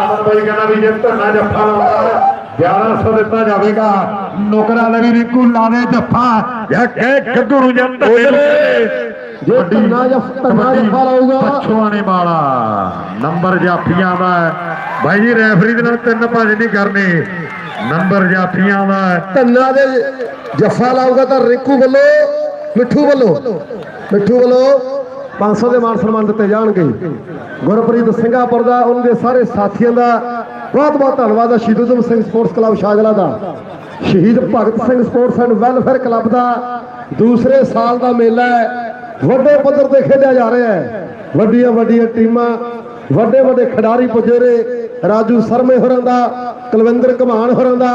ਅਮਰ ਬਾਈ ਕਹਿੰਦਾ ਵੀ ਜੇ ਧੰਨਾ ਜੱਫਾ ਲਾਉਂਦਾ 1100 ਦਿੱਤਾ ਜਾਵੇਗਾ। ਨੌਕਰਾਂ ਦਾ ਵੀ ਰਿੰਕੂ ਲਾਵੇ ਜੱਫਾ। ਜਾਂ ਕਹਿ ਗੱਗੂ ਨੂੰ ਜੰਤ ਜੇ ਧੰਨਾ ਜੱਫ- ਜੱਫਾ ਲਾਊਗਾ। ਪਛਵਾਣੇ ਵਾਲਾ ਨੰਬਰ ਜਾਫੀਆਂ ਦਾ। ਬਾਈ ਜੀ ਰੈਫਰੀ ਦੇ ਨਾਲ ਤਿੰਨ ਭੱਜ ਨਹੀਂ ਕਰਨੇ। ਨੰਬਰ ਜਾਫੀਆਂ ਦਾ। ਧੰਨਾ ਦੇ ਜੱਫਾ ਲਾਊਗਾ ਤਾਂ ਰਿੰਕੂ ਵੱਲੋਂ ਮਿੱਠੂ ਵੱਲੋਂ। ਮਿੱਠੂ ਵੱਲੋਂ 500 ਦੇ ਮਾਨ ਸਨਮਾਨ ਦਿੱਤੇ ਜਾਣਗੇ। ਗੁਰਪ੍ਰੀਤ ਸਿੰਘਾਪੁਰ ਦਾ ਉਹਨਾਂ ਦੇ ਸਾਰੇ ਸਾਥੀਆਂ ਦਾ ਬਹੁਤ ਬਹੁਤ ਧੰਨਵਾਦ ਹੈ ਸ਼ਹੀਦ ਊਧਮ ਸਿੰਘ ਸਪੋਰਟਸ ਕਲੱਬ ਸ਼ਾਗਲਾ ਦਾ। ਸ਼ਹੀਦ Bhagat Singh sports and welfare club ਦਾ ਦੂਸਰੇ ਸਾਲ ਦਾ ਮੇਲਾ ਹੈ। ਵੱਡੇ ਪੱਧਰ ਤੇ ਖੇਡਿਆ ਜਾ ਰਿਹਾ ਹੈ। ਵੱਡੀਆਂ ਵੱਡੀਆਂ ਟੀਮਾਂ, ਵੱਡੇ ਵੱਡੇ ਖਿਡਾਰੀ ਪੁੱਜੇ ਨੇ ਰਾਜੂ ਸਰਮੇ ਹੋਰਾਂ ਦਾ, ਕੁਲਵਿੰਦਰ ਕਮਾਨ ਹੋਰਾਂ ਦਾ,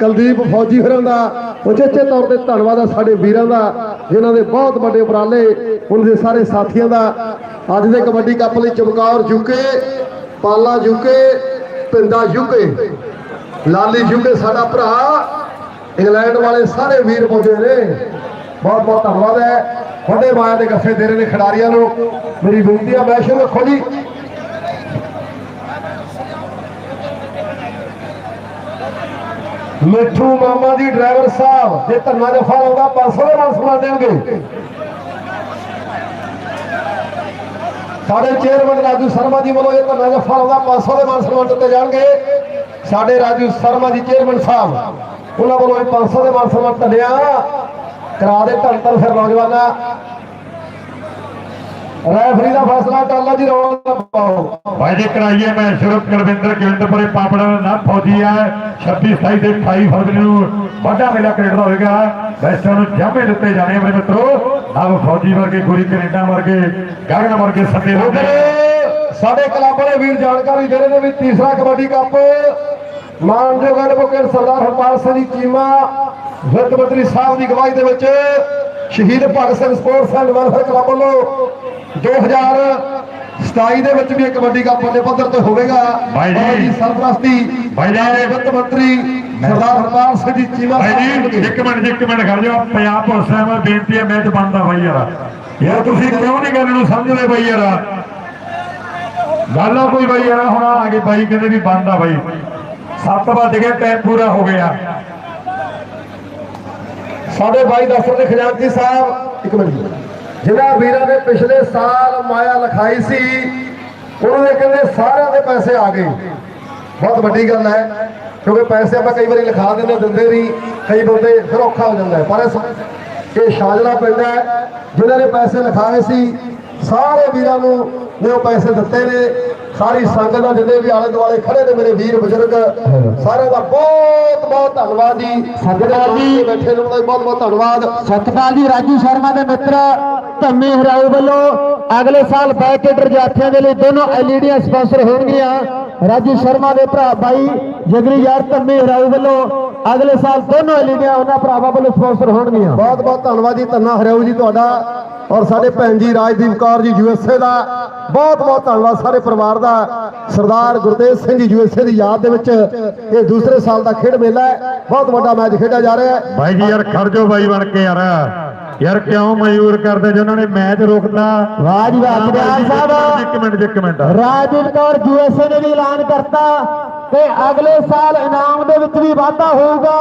ਕੁਲਦੀਪ ਫੌਜੀ ਹੋਰਾਂ ਦਾ। ਉਚੇਚੇ ਤੌਰ ਤੇ ਧੰਨਵਾਦ ਹੈ ਸਾਡੇ ਵੀਰਾਂ ਦਾ, ਜਿਨ੍ਹਾਂ ਦੇ ਬਹੁਤ ਵੱਡੇ ਉਪਰਾਲੇ ਉਹਨਾਂ ਦੇ ਸਾਰੇ ਸਾਥੀਆਂ ਦਾ। ਅੱਜ ਦੇ ਕਬੱਡੀ ਕੱਪ ਲਈ ਚਮਕੌਰ ਜੁਕੇ, ਪਾਲਾ ਜੁਕੇ ਪਿੰਦਾ ਜੁਕੇ ਲਾਲੀ ਜੁਕੇ ਸਾਡਾ ਭਰਾ। ਇੰਗਲੈਂਡ ਵਾਲੇ ਸਾਰੇ ਵੀਰ ਪੁੱਜੇ ਨੇ। ਬਹੁਤ ਬਹੁਤ ਧੰਨਵਾਦ ਹੈ। ਵੱਡੇ ਮਾਇਆ ਦੇ ਗੱਫੇ ਦੇ ਰਹੇ ਨੇ ਖਿਡਾਰੀਆਂ ਨੂੰ। ਮੇਰੀ ਬੇਨਤੀ ਆ ਮੈਂ ਸ਼ੁਰੂ ਰੱਖੋ ਜੀ। ਮਿੱਠੂ ਮਾਮਾ ਦੀ ਡਰਾਈਵਰ ਸਾਹਿਬ, ਜੇ ਧਰਨਾ ਜਫਾ ਲਾਉਂਦਾ 500 ਦਾ ਨਾਲ ਦੇਣਗੇ। ਸਾਡੇ ਚੇਅਰਮੈਨ ਰਾਜੂ ਸ਼ਰਮਾ ਜੀ ਵੱਲੋਂ ਇਹ ਧਰਨਾ ਜਫਾ ਲਾਉਂਦਾ 500 ਦੇ ਮਾਨ ਸਮਾਨ ਦਿੱਤੇ ਜਾਣਗੇ। ਸਾਡੇ ਰਾਜੂ ਸ਼ਰਮਾ ਜੀ, ਚੇਅਰਮੈਨ ਸਾਹਿਬ, ਉਹਨਾਂ ਵੱਲੋਂ ਇਹ 500 ਦੇ ਮਾਨ ਸਮਾਨ ਧੰਨਿਆ। ਕਰਾ ਦੇ ਧੰਨ ਧੰਨ ਫਿਰ ਨੌਜਵਾਨਾਂ। ਰੈਫਰੀ ਦਾ ਫੈਸਲਾ ਟਾਲਾ ਜੀ ਰੌਲਾ ਪਾਓ ਭਾਈ ਜੀ ਕਰਾਈਏ ਮੈਂ ਸ਼ੁਰੂ ਕੁਲਵਿੰਦਰ ਗਿਲਦਪੁਰੇ ਪਾਪੜਾ ਦਾ ਫੌਜੀ ਹੈ। 26 27 ਤੇ 28 ਫਰਵਰੀ ਨੂੰ ਵੱਡਾ ਮੇਲਾ ਕੈਨੇਡਾ ਹੋਵੇਗਾ ਵੈਸਟਾਂ ਨੂੰ ਜਾਮੇ ਦਿੱਤੇ ਜਾਣੇ ਮੇਰੇ ਮਿੱਤਰੋ। ਨਵ ਫੌਜੀ ਵਰਗੇ ਗੁਰੀ ਕੈਨੇਡਾ ਵਰਗੇ ਗਗਨ ਵਰਗੇ ਹੋਣਗੇ ਉਧਰ ਸਾਡੇ ਕਲੱਬ ਵਾਲੇ ਵੀਰ ਜਾਣਕਾਰੀ ਦੇ ਰਹੇ ਨੇ ਵੀ ਤੀਸਰਾ ਕਬੱਡੀ ਕੱਪ। ਮਾਨਯੋਗ ਐਡਵੋਕੇਟ ਸਰਦਾਰ ਹਰਪਾਲ ਸਿੰਘ ਜੀ ਚੀਮਾ ਵਿੱਤ ਮੰਤਰੀ ਸਾਹਿਬ ਦੀ ਅਗਵਾਈ ਦੇ ਵਿੱਚ ਸ਼ਹੀਦ Bhagat Singh sports and welfare club ਵੱਲੋਂ 2027 ਦੇ ਵਿੱਚ ਵੀ ਇਹ ਕਬੱਡੀ ਕੱਪ ਵੱਡੇ ਪੱਧਰ ਤੇ ਹੋਵੇਗਾ। ਭਾਈ ਜੀ। ਸਰਪ੍ਰਸਤੀ। ਭਾਈ ਜੀ। ਵਿੱਤ ਮੰਤਰੀ ਸਰਦਾਰ ਹਰਪਾਲ ਸਿੰਘ ਜੀ ਚੀਮਾ ਭਾਈ ਸਾਹਿਬ ਜੀ। ਇੱਕ ਮਿੰਟ ਇੱਕ ਮਿੰਟ ਖੜ ਜਾਓ। ਪੰਜਾਬ ਪੁਲਿਸ ਸਾਹਿਬ ਬੇਨਤੀ ਹੈ ਮੈਚ ਬੰਦਾ ਭਾਈ ਯਾਰ। ਯਾਰ ਤੁਸੀਂ ਕਿਉਂ ਨਹੀਂ ਗੱਲ ਨੂੰ ਸਮਝਦੇ ਬਾਈ ਯਾਰ? ਗੱਲ ਆ ਕੋਈ ਬਾਈ ਯਾਰ ਹੁਣ ਆ ਗਏ ਬਾਈ ਕਹਿੰਦੇ ਵੀ ਬੰਦ ਆ ਬਾਈ। 7 ਵੱਜ ਗਏ ਟਾਈਮ ਪੂਰਾ ਹੋ ਗਿਆ। ਸਾਡੇ ਬਾਈ ਦਫ਼ਤਰ ਦੇ ਖਜ਼ਾਨਚੀ ਸਾਹਿਬ। ਇੱਕ ਮਿੰਟ। ਜਿਹੜਾ ਵੀਰਾਂ ਨੇ ਪਿਛਲੇ ਸਾਲ ਮਾਇਆ ਲਿਖਾਈ ਸੀ, ਉਹਨਾਂ ਦੇ ਕਹਿੰਦੇ ਸਾਰਿਆਂ ਦੇ ਪੈਸੇ ਆ ਗਏ। ਬਹੁਤ ਵੱਡੀ ਗੱਲ ਹੈ, ਕਿਉਂਕਿ ਪੈਸੇ ਆਪਾਂ ਕਈ ਵਾਰੀ ਲਿਖਾ ਦਿੰਦੇ ਦਿੰਦੇ ਨਹੀਂ, ਕਈ ਬੰਦੇ ਫਿਰ ਔਖਾ ਹੋ ਜਾਂਦਾ ਪਰ ਇਸ ਇਹ ਸ਼ਾਜਲਾ ਪੈਂਦਾ ਜਿਹਨਾਂ ਨੇ ਪੈਸੇ ਲਿਖਾਏ ਸੀ ਸਾਰੇ ਵੀਰਾਂ ਨੂੰ ਨੇ ਉਹ ਪੈਸੇ ਦਿੱਤੇ ਨੇ। ਸਾਰੀ ਸੰਗਤ ਦਾ ਜਿੰਨੇ ਵੀ ਆਲੇ ਦੁਆਲੇ ਖੜੇ ਨੇ ਮੇਰੇ ਵੀਰ ਬਜ਼ੁਰਗ ਸਾਰਿਆਂ ਦਾ ਬਹੁਤ ਬਹੁਤ ਧੰਨਵਾਦ ਜੀ। ਸੰਗਤ ਜੀ। ਬੈਠੇ ਨੇ ਬਹੁਤ ਬਹੁਤ ਧੰਨਵਾਦ। ਸਤਪਾਲ ਜੀ ਰਾਜੂ ਸ਼ਰਮਾ ਦੇ ਮਿੱਤਰ ਧੰਮੇ ਹਰਾਓ ਵੱਲੋਂ ਅਗਲੇ ਸਾਲ ਬੈਕੇਟਰ ਜਾਥੀਆਂ ਦੇ ਲਈ ਦੋਨੋਂ ਐਲਈਡੀਆਂ ਸਪਾਂਸਰ ਹੋਣਗੀਆਂ। ਰਾਜੂ ਸ਼ਰਮਾ ਦੇ ਭਰਾ ਬਾਈ ਜਗਰੀ ਯਾਰ ਧੰਮੇ ਹਰਾਓ ਵੱਲੋਂ ਅਗਲੇ ਸਾਲ ਦੋਨੋਂ ਐਲਈਡੀਆਂ ਉਹਨਾਂ ਭਰਾਵਾਂ ਵੱਲੋਂ ਸਪਾਂਸਰ ਹੋਣਗੀਆਂ। ਬਹੁਤ ਬਹੁਤ ਧੰਨਵਾਦ ਜੀ ਧੰਨਾ ਹਰਿਆਊ ਜੀ ਤੁਹਾਡਾ ਔਰ ਸਾਡੇ ਭੈਣ ਜੀ ਰਾਜਦੀਪ ਕੌਰ ਜੀ ਯੂਐਸਏ ਦਾ। ਬਹੁਤ ਬਹੁਤ ਧੰਨਵਾਦ ਸਾਰੇ ਪਰਿਵਾਰ ਦਾ। ਸਰਦਾਰ ਗੁਰਤੇਜ ਸਿੰਘ ਜੀ ਯੂਐਸਏ ਦੀ ਯਾਦ ਦੇ ਵਿੱਚ ਇਹ ਦੂਸਰੇ ਸਾਲ ਦਾ ਖੇਡ ਮੇਲਾ ਹੈ। ਬਹੁਤ ਵੱਡਾ ਮੈਚ ਖੇਡਿਆ ਜਾ ਰਿਹਾ ਹੈ। ਬਾਈ ਜੀ ਯਾਰ ਖੜ ਜਾਓ ਬਾਈ ਬਣ ਕੇ ਯਾਰ। ਯਾਰ ਕਿਉਂ ਮਜ਼ਬੂਰ ਕਰਦੇ ਜਿਨ੍ਹਾਂ ਨੇ ਮੈਚ ਰੋਕਤਾ? ਵਾਹ ਜੀ ਵਾਹ, ਪਟਿਆਲ ਸਾਹਿਬ। ਇੱਕ ਮਿੰਟ ਜੀ, ਇੱਕ ਮਿੰਟ। ਰਾਜਦੀਪ ਕੌਰ ਯੂਐਸਏ ਨੇ ਵੀ ਐਲਾਨ ਕਰਤਾ ਕਿ ਅਗਲੇ ਸਾਲ ਇਨਾਮ ਦੇ ਵਿੱਚ ਵੀ ਵਾਧਾ ਹੋਊਗਾ।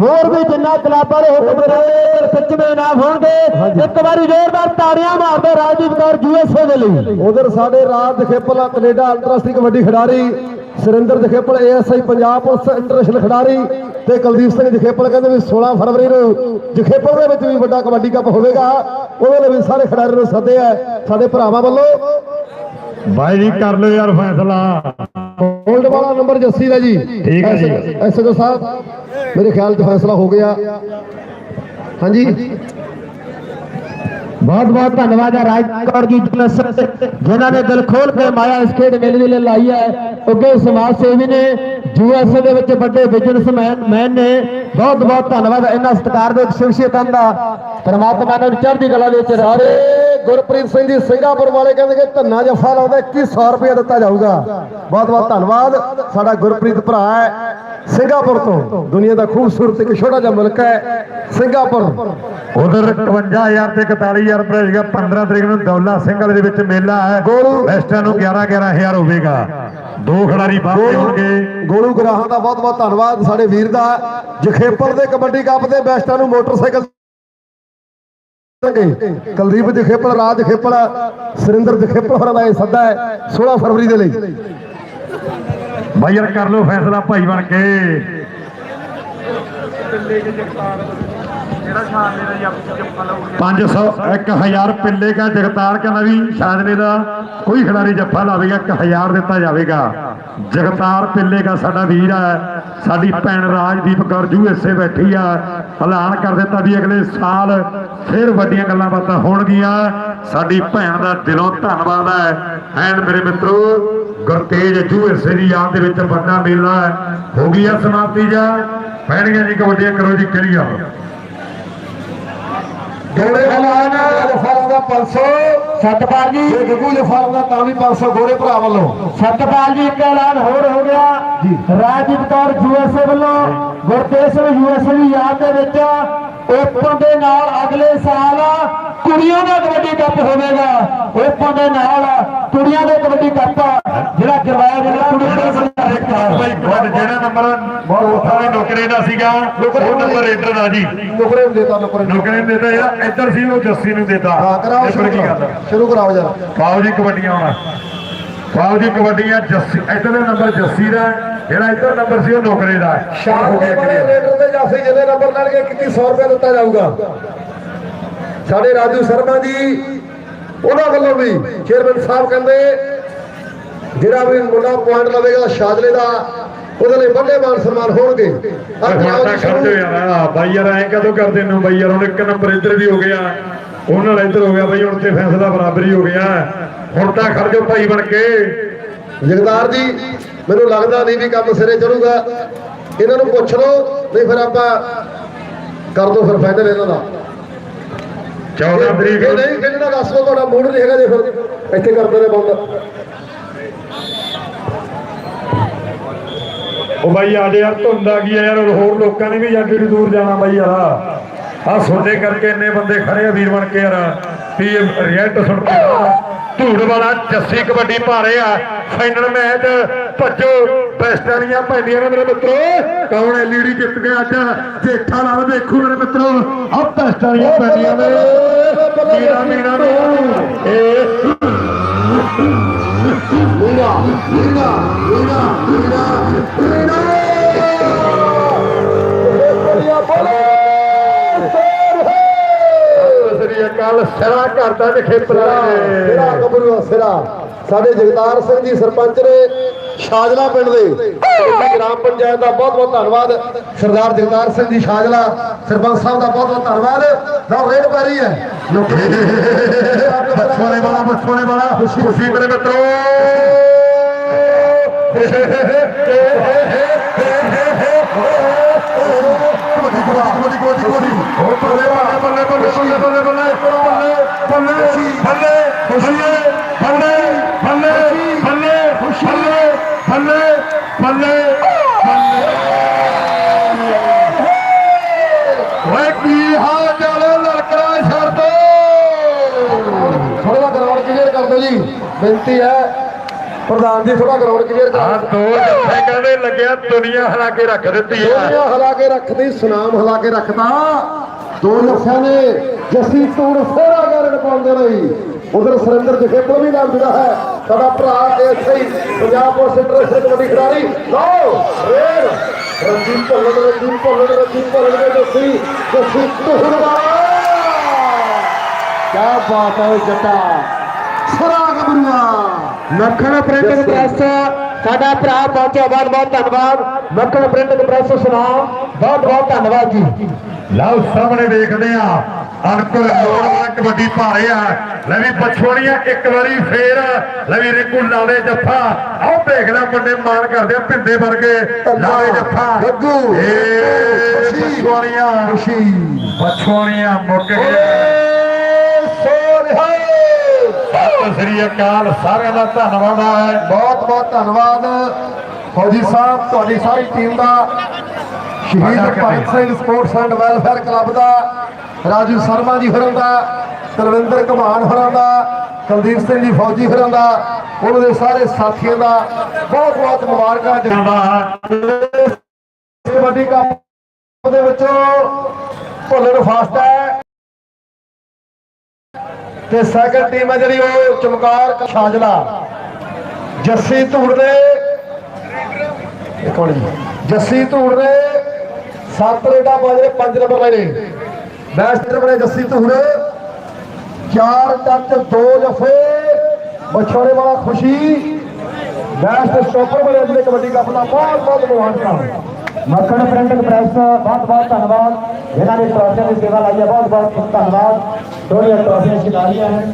ਹੋਰ ਵੀ ਜਿੰਨਾ ਕਲੱਬਾਂ ਦੇ ਹੁਕਮ ਦੇ ਸੱਚਵੇਂ ਇਨਾਮ ਹੋਣਗੇ। ਇੱਕ ਵਾਰੀ ਜ਼ੋਰਦਾਰ ਤਾੜੀਆਂ ਮਾਰਦੇ ਰਾਜਦੀਪ ਕੌਰ ਯੂਐਸਏ ਦੇ ਲਈ। ਉਧਰ ਸਾਡੇ ਰਾਜ ਦਖੇਪਲ ਕੈਨੇਡਾ ਅੰਤਰਰਾਸ਼ਟਰੀ ਕਬੱਡੀ ਖਿਡਾਰੀ ਸੁਰਿੰਦਰ ਦਖੇਪਲ ਏਐਸਆਈ ਪੰਜਾਬ ਪੁਲਿਸ ਇੰਟਰਨੈਸ਼ਨਲ ਖਿਡਾਰੀ ਤੇ ਕੁਲਦੀਪ ਸਿੰਘ ਜਖੇਪਲ ਕਹਿੰਦੇ ਵੀ 16 ਫਰਵਰੀ ਨੂੰ ਜਖੇਪਲ ਦੇ ਵਿੱਚ ਵੀ ਵੱਡਾ ਕਬੱਡੀ ਕੱਪ ਹੋਵੇਗਾ ਉਹਦੇ ਲਈ ਵੀ ਸਾਰੇ ਖਿਡਾਰੀਆਂ ਨੂੰ ਸੱਦਿਆ ਸਾਡੇ ਭਰਾਵਾਂ ਵੱਲੋਂ ਬਾਈ ਜੀ ਕਰ ਲਓ ਯਾਰ ਫੈਸਲਾ ਹੋਲਡ ਵਾਲਾ ਨੰਬਰ ਜੱਸੀ ਦਾ ਜੀ ਠੀਕ ਹੈ ਜੀ। ਐਸਐਚਓ ਸਾਹਿਬ ਮੇਰੇ ਖਿਆਲ 'ਚ ਫੈਸਲਾ ਹੋ ਗਿਆ ਹਾਂਜੀ ਬਹੁਤ ਬਹੁਤ ਧੰਨਵਾਦ ਹੈ ਰਾਜਕੌਰ ਜੀ ਪਲਸ ਜਿਨ੍ਹਾਂ ਨੇ ਦਿਲ ਖੋਲ ਕੇ ਮਾਇਆ ਇਸ ਖੇਡ ਮੇਲੇ ਦੇ ਲਈ ਲਾਈ ਹੈ। ਅੱਗੇ ਸਮਾਜ ਸੇਵੀ ਨੇ ਯੂਐਸਏ ਦੇ ਵਿੱਚ ਵੱਡੇ ਬਿਜ਼ਨਸਮੈਨ ਮੈਨ ਨੇ ਬਹੁਤ ਬਹੁਤ ਧੰਨਵਾਦ ਇਹਨਾਂ ਸਤਿਕਾਰਯੋਗ ਸ਼ਖਸੀਅਤਾਂ ਦਾ। ਪਰਮਾਤਮਾ ਨੇ ਚੜ੍ਹਦੀ ਕਲਾ ਦੇ ਵਿੱਚ ਰਾਰੇ ਅਰੇ ਗੁਰਪ੍ਰੀਤ ਸਿੰਘ ਜੀ ਸਿੰਘਾਪੁਰ ਵਾਲੇ ਕਹਿੰਦੇ ਕਿ ਧੰਨਾ ਜੱਫਾ ਲਾਉਂਦਾ 2100 ਰੁਪਏ ਦਿੱਤਾ ਜਾਊਗਾ। ਬਹੁਤ ਬਹੁਤ ਧੰਨਵਾਦ। ਸਾਡਾ ਗੁਰਪ੍ਰੀਤ ਭਰਾ ਹੈ ਸਿੰਘਾਪੁਰ ਤੋਂ। ਦੁਨੀਆ ਦਾ ਖੂਬਸੂਰਤ ਇੱਕ ਛੋਟਾ ਜਿਹਾ ਮੁਲਕ ਹੈ ਸਿੰਘਾਪੁਰ। ਉਧਰ 51000 ਤੇ 41000 25000 ਰੁਪਏ ਸੀਗਾ 15 ਤਰੀਕ ਨੂੰ ਦੌਲਾ ਸਿੰਘ ਵਾਲੇ ਦੇ ਵਿੱਚ ਮੇਲਾ ਹੈ। ਵੈਸਟਾਂ ਨੂੰ 11 11000 ਹੋਵੇਗਾ। ਦੋ ਖਿਡਾਰੀ ਬਾਹਰ ਹੋਣਗੇ। ਗੋਲੂ ਗਰਾਹਾਂ ਦਾ ਬਹੁਤ ਬਹੁਤ ਧੰਨਵਾਦ। ਸਾਡੇ ਵੀਰ ਦਾ ਜਖੇਪਲ ਦੇ ਕਬੱਡੀ ਕੱਪ ਦੇ ਬੈਸਟਾਂ ਨੂੰ ਮੋਟਰਸਾਈਕਲ। ਕੁਲਦੀਪ ਜਖੇਪਲ ਰਾਜ ਜਖੇਪਲ ਸੁਰਿੰਦਰ ਜਖੇਪਲ ਹੋਰਾਂ ਦਾ ਇਹ ਸੱਦਾ ਹੈ 16 ਫਰਵਰੀ ਦੇ ਲਈ। ਬਾਈ ਯਾਰ ਕਰ ਲਓ ਫੈਸਲਾ ਭਾਈ ਬਣ ਕੇ। ਪੰਜ ਸੌ, ਇੱਕ ਪਿੱਲੇ ਦਾ ਜਗਤਾਰ ਕਹਿੰਦਾ ਵੀ ਸ਼ਾਦਨੇ ਦਾ ਕੋਈ ਖਿਡਾਰੀ ਜੱਫਾ ਲਾਵੇਗਾ 1000 ਦਿੱਤਾ ਜਾਵੇਗਾ। ਜਗਤਾਰ ਪਿੱਲੇ ਦਾ ਸਾਡਾ ਵੀਰ ਹੈ ਸਾਡੀ ਭੈਣ ਰਾਜਦੀਪ ਕੌਰ ਜੂ ਇਸੇ ਬੈਠੀ ਆ, ਐਲਾਨ ਕਰ ਦਿੱਤਾ ਵੀ ਅਗਲੇ ਸਾਲ ਫਿਰ ਵੱਡੀਆਂ ਗੱਲਾਂ ਬਾਤਾਂ ਹੋਣਗੀਆਂ। ਸਾਡੀ ਭੈਣ ਦਾ ਦਿਲੋਂ ਧੰਨਵਾਦ ਹੈ ਐਨ ਮੇਰੇ ਮਿੱਤਰੋ, ਗੁਰਤੇਜ ਜੂ ਇਸੇ ਦੀ ਯਾਦ ਦੇ ਵਿੱਚ ਵੱਡਾ ਮੇਲਾ ਹੋ ਗਈ ਆ, ਸਮਾਪਤੀ ਜਾ। ਪੈਣਗੀਆਂ ਜੀ ਕਬੱਡੀਆਂ ਕਰੋ ਜੀ ਕਿਹੜੀਆਂ ਗੋਲੇ ਐਲਾਨ ਜਫਾਰਾਂ ਦਾ 500 ਸਤਪਾਲ ਜੀ। ਜੇ ਗੱਗੂ ਜਫਾਰਾਂ ਦਾ ਤਾਂ ਵੀ 500 ਗੋਲੇ ਭਰਾ ਵੱਲੋਂ। ਸਤਪਾਲ ਜੀ ਇੱਕ ਐਲਾਨ ਹੋਰ ਹੋ ਗਿਆ। ਰਾਜੀਵ ਕੌਰ ਯੂਐਸਏ ਵੱਲੋਂ ਗੁਰਤੇਜ ਸਿੰਘ ਯੂਐਸਏ ਦੀ ਯਾਦ ਦੇ ਵਿੱਚ ਓਪਨ ਦੇ ਨਾਲ ਅਗਲੇ ਸਾਲ ਕੁੜੀਆਂ ਦਾ ਕਬੱਡੀ ਕੱਪ ਹੋਵੇਗਾ। ਓਪਨ ਦੇ ਨਾਲ ਕੁੜੀਆਂ ਦਾ ਕਬੱਡੀ ਕੱਪ ਜਿਹੜਾ ਕਰਵਾਇਆ ਜਾਣਾ ਕੁੜੀਆਂ ਦਾ ਕਬੱਡੀ ਭਾਈ ਗੁੱਡ ਜਿਹੜਾ ਨੰਬਰ ਬਹੁਤ ਸਾਰੇ ਨੌਕਰੀ ਦਾ ਸੀਗਾ ਉਹ ਨੰਬਰ ਰੇਡਰ ਦਾ ਜੀ। ਨੁਕਰੇ ਨੂੰ ਦੇਤਾ ਨੁਕਰੇ ਨੂੰ ਨੌਕਰੀ ਨੂੰ ਦੇਤਾ ਜਿਹੜਾ ਇੱਧਰ ਸੀ ਉਹ ਜੱਸੀ ਨੂੰ ਦੇਤਾ। ਹਾਂ ਕਰਾਓ ਸ਼ੁਰੂ ਕੀ ਕਰਾਓ। ਸ਼ੁਰੂ ਕਰਾਓ ਯਾਰ। ਪਾਓ ਜੀ ਕਬੱਡੀਆਂ ਹੁਣ। ਪਾਓ ਜੀ ਕਬੱਡੀਆਂ ਜੱਸੀ ਇੱਧਰ ਦਾ ਨੰਬਰ ਜੱਸੀ ਦਾ ਜਿਹੜਾ ਇੱਧਰ ਨੰਬਰ ਸੀ ਉਹ ਨੌਕਰੀ ਦਾ ਸ਼ਾਹ ਹੋ ਗਿਆ। ਰੇਡਰ ਦੇ ਜਾਫੀ ਜਿਹਨੇ ਨੰਬਰ ਲੈਣਗੇ 2100 ਰੁਪਏ ਦਿੱਤਾ ਜਾਊਗਾ। ਸਾਡੇ ਰਾਜੂ ਸ਼ਰਮਾ ਜੀ ਉਹਨਾਂ ਵੱਲੋਂ ਵੀ ਚੇਅਰਮੈਨ ਸਾਹਿਬ ਕਹਿੰਦੇ ਜਿਹੜਾ ਵੀ ਮੁੰਡਾ ਪੁਆਇੰਟ ਲਵੇਗਾ ਸ਼ਾਦਲੇ ਦਾ ਉਹਦੇ ਲਈ ਵੱਡੇ ਮਾਨ ਸਨਮਾਨ ਹੋਣਗੇ। ਯਾਰ ਬਾਈ ਯਾਰ ਐਂ ਕਦੋਂ ਕਰਦੇ ਨੂੰ ਬਾਈ ਯਾਰ? ਹੁਣ ਇੱਕ ਨੰਬਰ ਇੱਧਰ ਵੀ ਹੋ ਗਿਆ ਉਹਨਾਂ ਨਾਲ ਇੱਧਰ ਹੋ ਗਿਆ ਬਾਈ ਹੁਣ ਤੇ ਫੈਸਲਾ ਬਰਾਬਰੀ ਹੋ ਗਿਆ। ਹੁਣ ਤਾਂ ਖਰਚੋ ਭਾਈ ਬਣ ਕੇ। ਜਗਦਾਰ ਜੀ ਮੈਨੂੰ ਲੱਗਦਾ ਨਹੀਂ ਵੀ ਕੰਮ ਸਿਰੇ ਚੜੂਗਾ। ਇਹਨਾਂ ਨੂੰ ਪੁੱਛ ਲਓ ਨਹੀਂ ਫਿਰ ਆਪਾਂ ਕਰ ਦੋ ਫਿਰ ਫਾਈਨਲ ਇਹਨਾਂ ਦਾ। 14 ਤਰੀਕ ਜੇ ਨਹੀਂ ਖੇਡਣਾ ਦੱਸ ਦਿਓ ਤੁਹਾਡਾ ਮੂਡ ਨਹੀਂ ਹੈਗਾ ਫਿਰ। ਇੱਥੇ ਕਰਦੇ ਨੇ ਬੰਦ। ਉਹ ਬਾਈ ਆਡੇ ਯਾਰ ਧੁੰਦ ਆ ਗਈ ਆ ਯਾਰ ਹੋਰ ਲੋਕਾਂ ਨੇ ਵੀ ਅੱਗੇ ਦੂਰ ਜਾਣਾ ਬਾਈ ਯਾਰ। ਆ ਸੋਡੇ ਕਰਕੇ ਇੰਨੇ ਬੰਦੇ ਖੜੇ ਆ ਵੀਰ ਬਣ ਕੇ ਯਾਰ। ਵੀ ਰਿਜ਼ਲਟ ਸੁਣ ਕੇ। ਧੂੜ ਵਾਲਾ ਜੱਸੀ ਕਬੱਡੀ ਰਹੇ ਆ। Final match ਭੱਜੋ। ਪੈਸਟਾਂ ਵਾਲੀਆਂ ਪੈਂਦੀਆਂ ਨੇ ਮੇਰੇ ਮਿੱਤਰੋ। ਕੌਣ ਹੈ ਲੀੜੀ ਜਿੱਤ ਗਿਆ ਅੱਜ? ਜੇਠਾ ਲਾਲ ਦੇਖੂ ਮੇਰੇ ਮਿੱਤਰੋ। ਆ ਪੈਸਟਾਂ ਵਾਲੀਆਂ ਪੈਂਦੀਆਂ ਨੇ। ਮੀਰਾ ਮੀਰਾ ਨੂੰ। ਏ ਮੀਰਾ ਮੀਰਾ ਮੀਰਾ ਮੀਰਾ ਮੀਰਾ ਸ੍ਰੀ ਅਕਾਲ। ਸਿਰਾ। ਸਾਡੇ ਜਗਤਾਰ ਸਿੰਘ ਜੀ ਸਰਪੰਚ ਨੇ ਸ਼ਾਜਲਾ ਪਿੰਡ ਦੇ। ਗ੍ਰਾਮ ਪੰਚਾਇਤ ਦਾ ਬਹੁਤ ਬਹੁਤ ਧੰਨਵਾਦ। ਸਰਦਾਰ ਜਗਤਾਰ ਸਿੰਘ ਜੀ ਸ਼ਾਜਲਾ, ਸਰਪੰਚ ਸਾਹਿਬ ਦਾ ਬਹੁਤ ਬਹੁਤ ਧੰਨਵਾਦ। ਲਓ, ਰੇਡ ਪੈਰੀ ਹੈ। ਬਚੋਲੇ ਵਾਲਾ ਬਚੋਲੇ ਵਾਲਾ ਖੁਸ਼ੀ ਮੇਰੇ ਮਿੱਤਰੋ। ਦੁਨੀਆ ਹਿਲਾ ਕੇ ਰੱਖ ਦਿੱਤੀ ਹੈ ਦੁਨੀਆ ਹਿਲਾ ਕੇ ਰੱਖਦੀ ਸੁਨਾਮ ਹਿਲਾ ਕੇ ਰੱਖਦਾ ਦੋ ਲੱਖਾਂ ਨੇ ਜੱਸੀ ਤੂੜ ਫੇਰਾ ਗਰੜ ਪਾਉਂਦੇ ਲਈ ਉਧਰ ਸੁਰਿੰਦਰ ਜਖੇਪਲ ਵੀ ਨਾਲ ਜੁੜਾ ਹੈ ਸਾਡਾ ਭਰਾ ਇੱਥੇ ਹੀ ਪੰਜਾਬ ਪੁਲਿਸ ਇੰਟਰਸਟ ਕਬੱਡੀ ਖਿਡਾਰੀ ਲਓ ਰੇਡ ਰਣਜੀਤ ਭੱਲਣ ਰਣਜੀਤ ਭੱਲਣ ਰਣਜੀਤ ਭੱਲਣ ਦੇ ਜੱਸੀ ਜੱਸੀ ਤੂੜ ਵਾਲਾ ਕਿਆ ਬਾਤ ਹੈ ਜੱਟਾ ਸਰਾ ਗਬਰੂਆ ਮੱਖਣ ਪ੍ਰਿੰਟਿੰਗ ਪ੍ਰੈਸ ਸਾਡਾ ਭਰਾ ਪਹੁੰਚਿਆ ਬਹੁਤ ਬਹੁਤ ਧੰਨਵਾਦ। ਮੱਖਣ ਪ੍ਰਿੰਟਿੰਗ ਪ੍ਰੈਸ ਸੁਨਾਮ ਬਹੁਤ ਬਹੁਤ ਧੰਨਵਾਦ ਜੀ। ਲਓ ਸਾਹਮਣੇ ਵੇਖਦੇ ਆ ਅਨਕੁਲ ਲੋੜਵਾਂ ਕਬੱਡੀ ਪਾ ਰਹੇ ਆ। ਲੈ ਵੀ ਪਛੋਣੀਆਂ ਇੱਕ ਵਾਰੀ ਫੇਰ। ਲੈ ਵੀ ਰਿੰਕੂ ਲਾਵੇ ਜੱਫਾ। ਆਓ ਦੇਖ ਲੈ ਮੁੰਡੇ ਮਾਣ ਕਰਦੇ ਆ ਭਿੰਦੇ ਵਰਗੇ। ਲਾਵੇ ਜੱਫਾ। ਗੱਗੂ। ਏ। ਪਛੋਣੀਆਂ। ਖੁਸ਼ੀ। ਪਛੋਣੀਆਂ ਮੁੱਕ ਗਏ ਸਤਿ ਸ੍ਰੀ ਅਕਾਲ, ਸਾਰਿਆਂ ਦਾ ਧੰਨਵਾਦ ਹੈ। ਬਹੁਤ ਬਹੁਤ ਧੰਨਵਾਦ। ਫੌਜੀ ਸਾਹਿਬ, ਤੁਹਾਡੀ ਸਾਰੀ ਟੀਮ ਦਾ ਸ਼ਹੀਦ Bhagat Singh sports and welfare club ਦਾ, ਰਾਜੂ ਸ਼ਰਮਾ ਜੀ ਹੋਰਾਂ ਦਾ ਕੁਲਵਿੰਦਰ ਘਮਾਨ ਹੋਰਾਂ ਦਾ, ਕੁਲਦੀਪ ਸਿੰਘ ਜੀ ਫੌਜੀ ਹੋਰਾਂ ਦਾ, ਉਹਨਾਂ ਦੇ ਸਾਰੇ ਸਾਥੀਆਂ ਦਾ ਬਹੁਤ ਬਹੁਤ ਮੁਬਾਰਕਾਂ ਦਿੰਦਾ ਕਬੱਡੀ ਕੱਪ ਦੇ ਵਿੱਚੋਂ ਭੁੱਲਰ ਫਾਸਟ ਹੈ। ਤੇ ਸੈਕੰਡ ਟੀਮ ਹੈ ਜਿਹੜੀ ਉਹ ਚਮਕਾਰ ਛਾਜਲਾ। ਜੱਸੀ ਧੂੜ ਦੇ ਇੱਕ ਮਿੰਟ ਜੱਸੀ ਧੂੜ ਦੇ ਸੱਤ ਰੇਡਾ ਬਾਜਰੇ ਪੰਜ ਨੰਬਰ ਲੈ ਨੇ। ਬੈਸਟ ਬਣੇ ਜੱਸੀ ਧੂੜ ਚਾਰ ਟੱਚ ਦੋ ਜਫੇ ਮਛੋੜੇ ਵਾਲਾ ਖੁਸ਼ੀ। ਬੈਸਟ ਸਟਾਪਰ ਬਣੇ ਅਗਲੇ ਕਬੱਡੀ ਕੱਪ ਦਾ ਬਹੁਤ ਬਹੁਤ ਮੁਬਾਰਕਾਂ। ਮੱਖਣ ਪ੍ਰਿੰਟਿੰਗ ਪ੍ਰੈਸ, ਬਹੁਤ ਬਹੁਤ ਧੰਨਵਾਦ। ਜਿਨ੍ਹਾਂ ਨੇ ਟਰਾਫੀਆਂ ਦੀ ਸੇਵਾ ਲਈ ਹੈ, ਬਹੁਤ ਬਹੁਤ ਧੰਨਵਾਦ। ਦੋਨੀਆਂ ਟਰਾਫੀਆਂ ਛਕਾਈਆਂ ਹੈ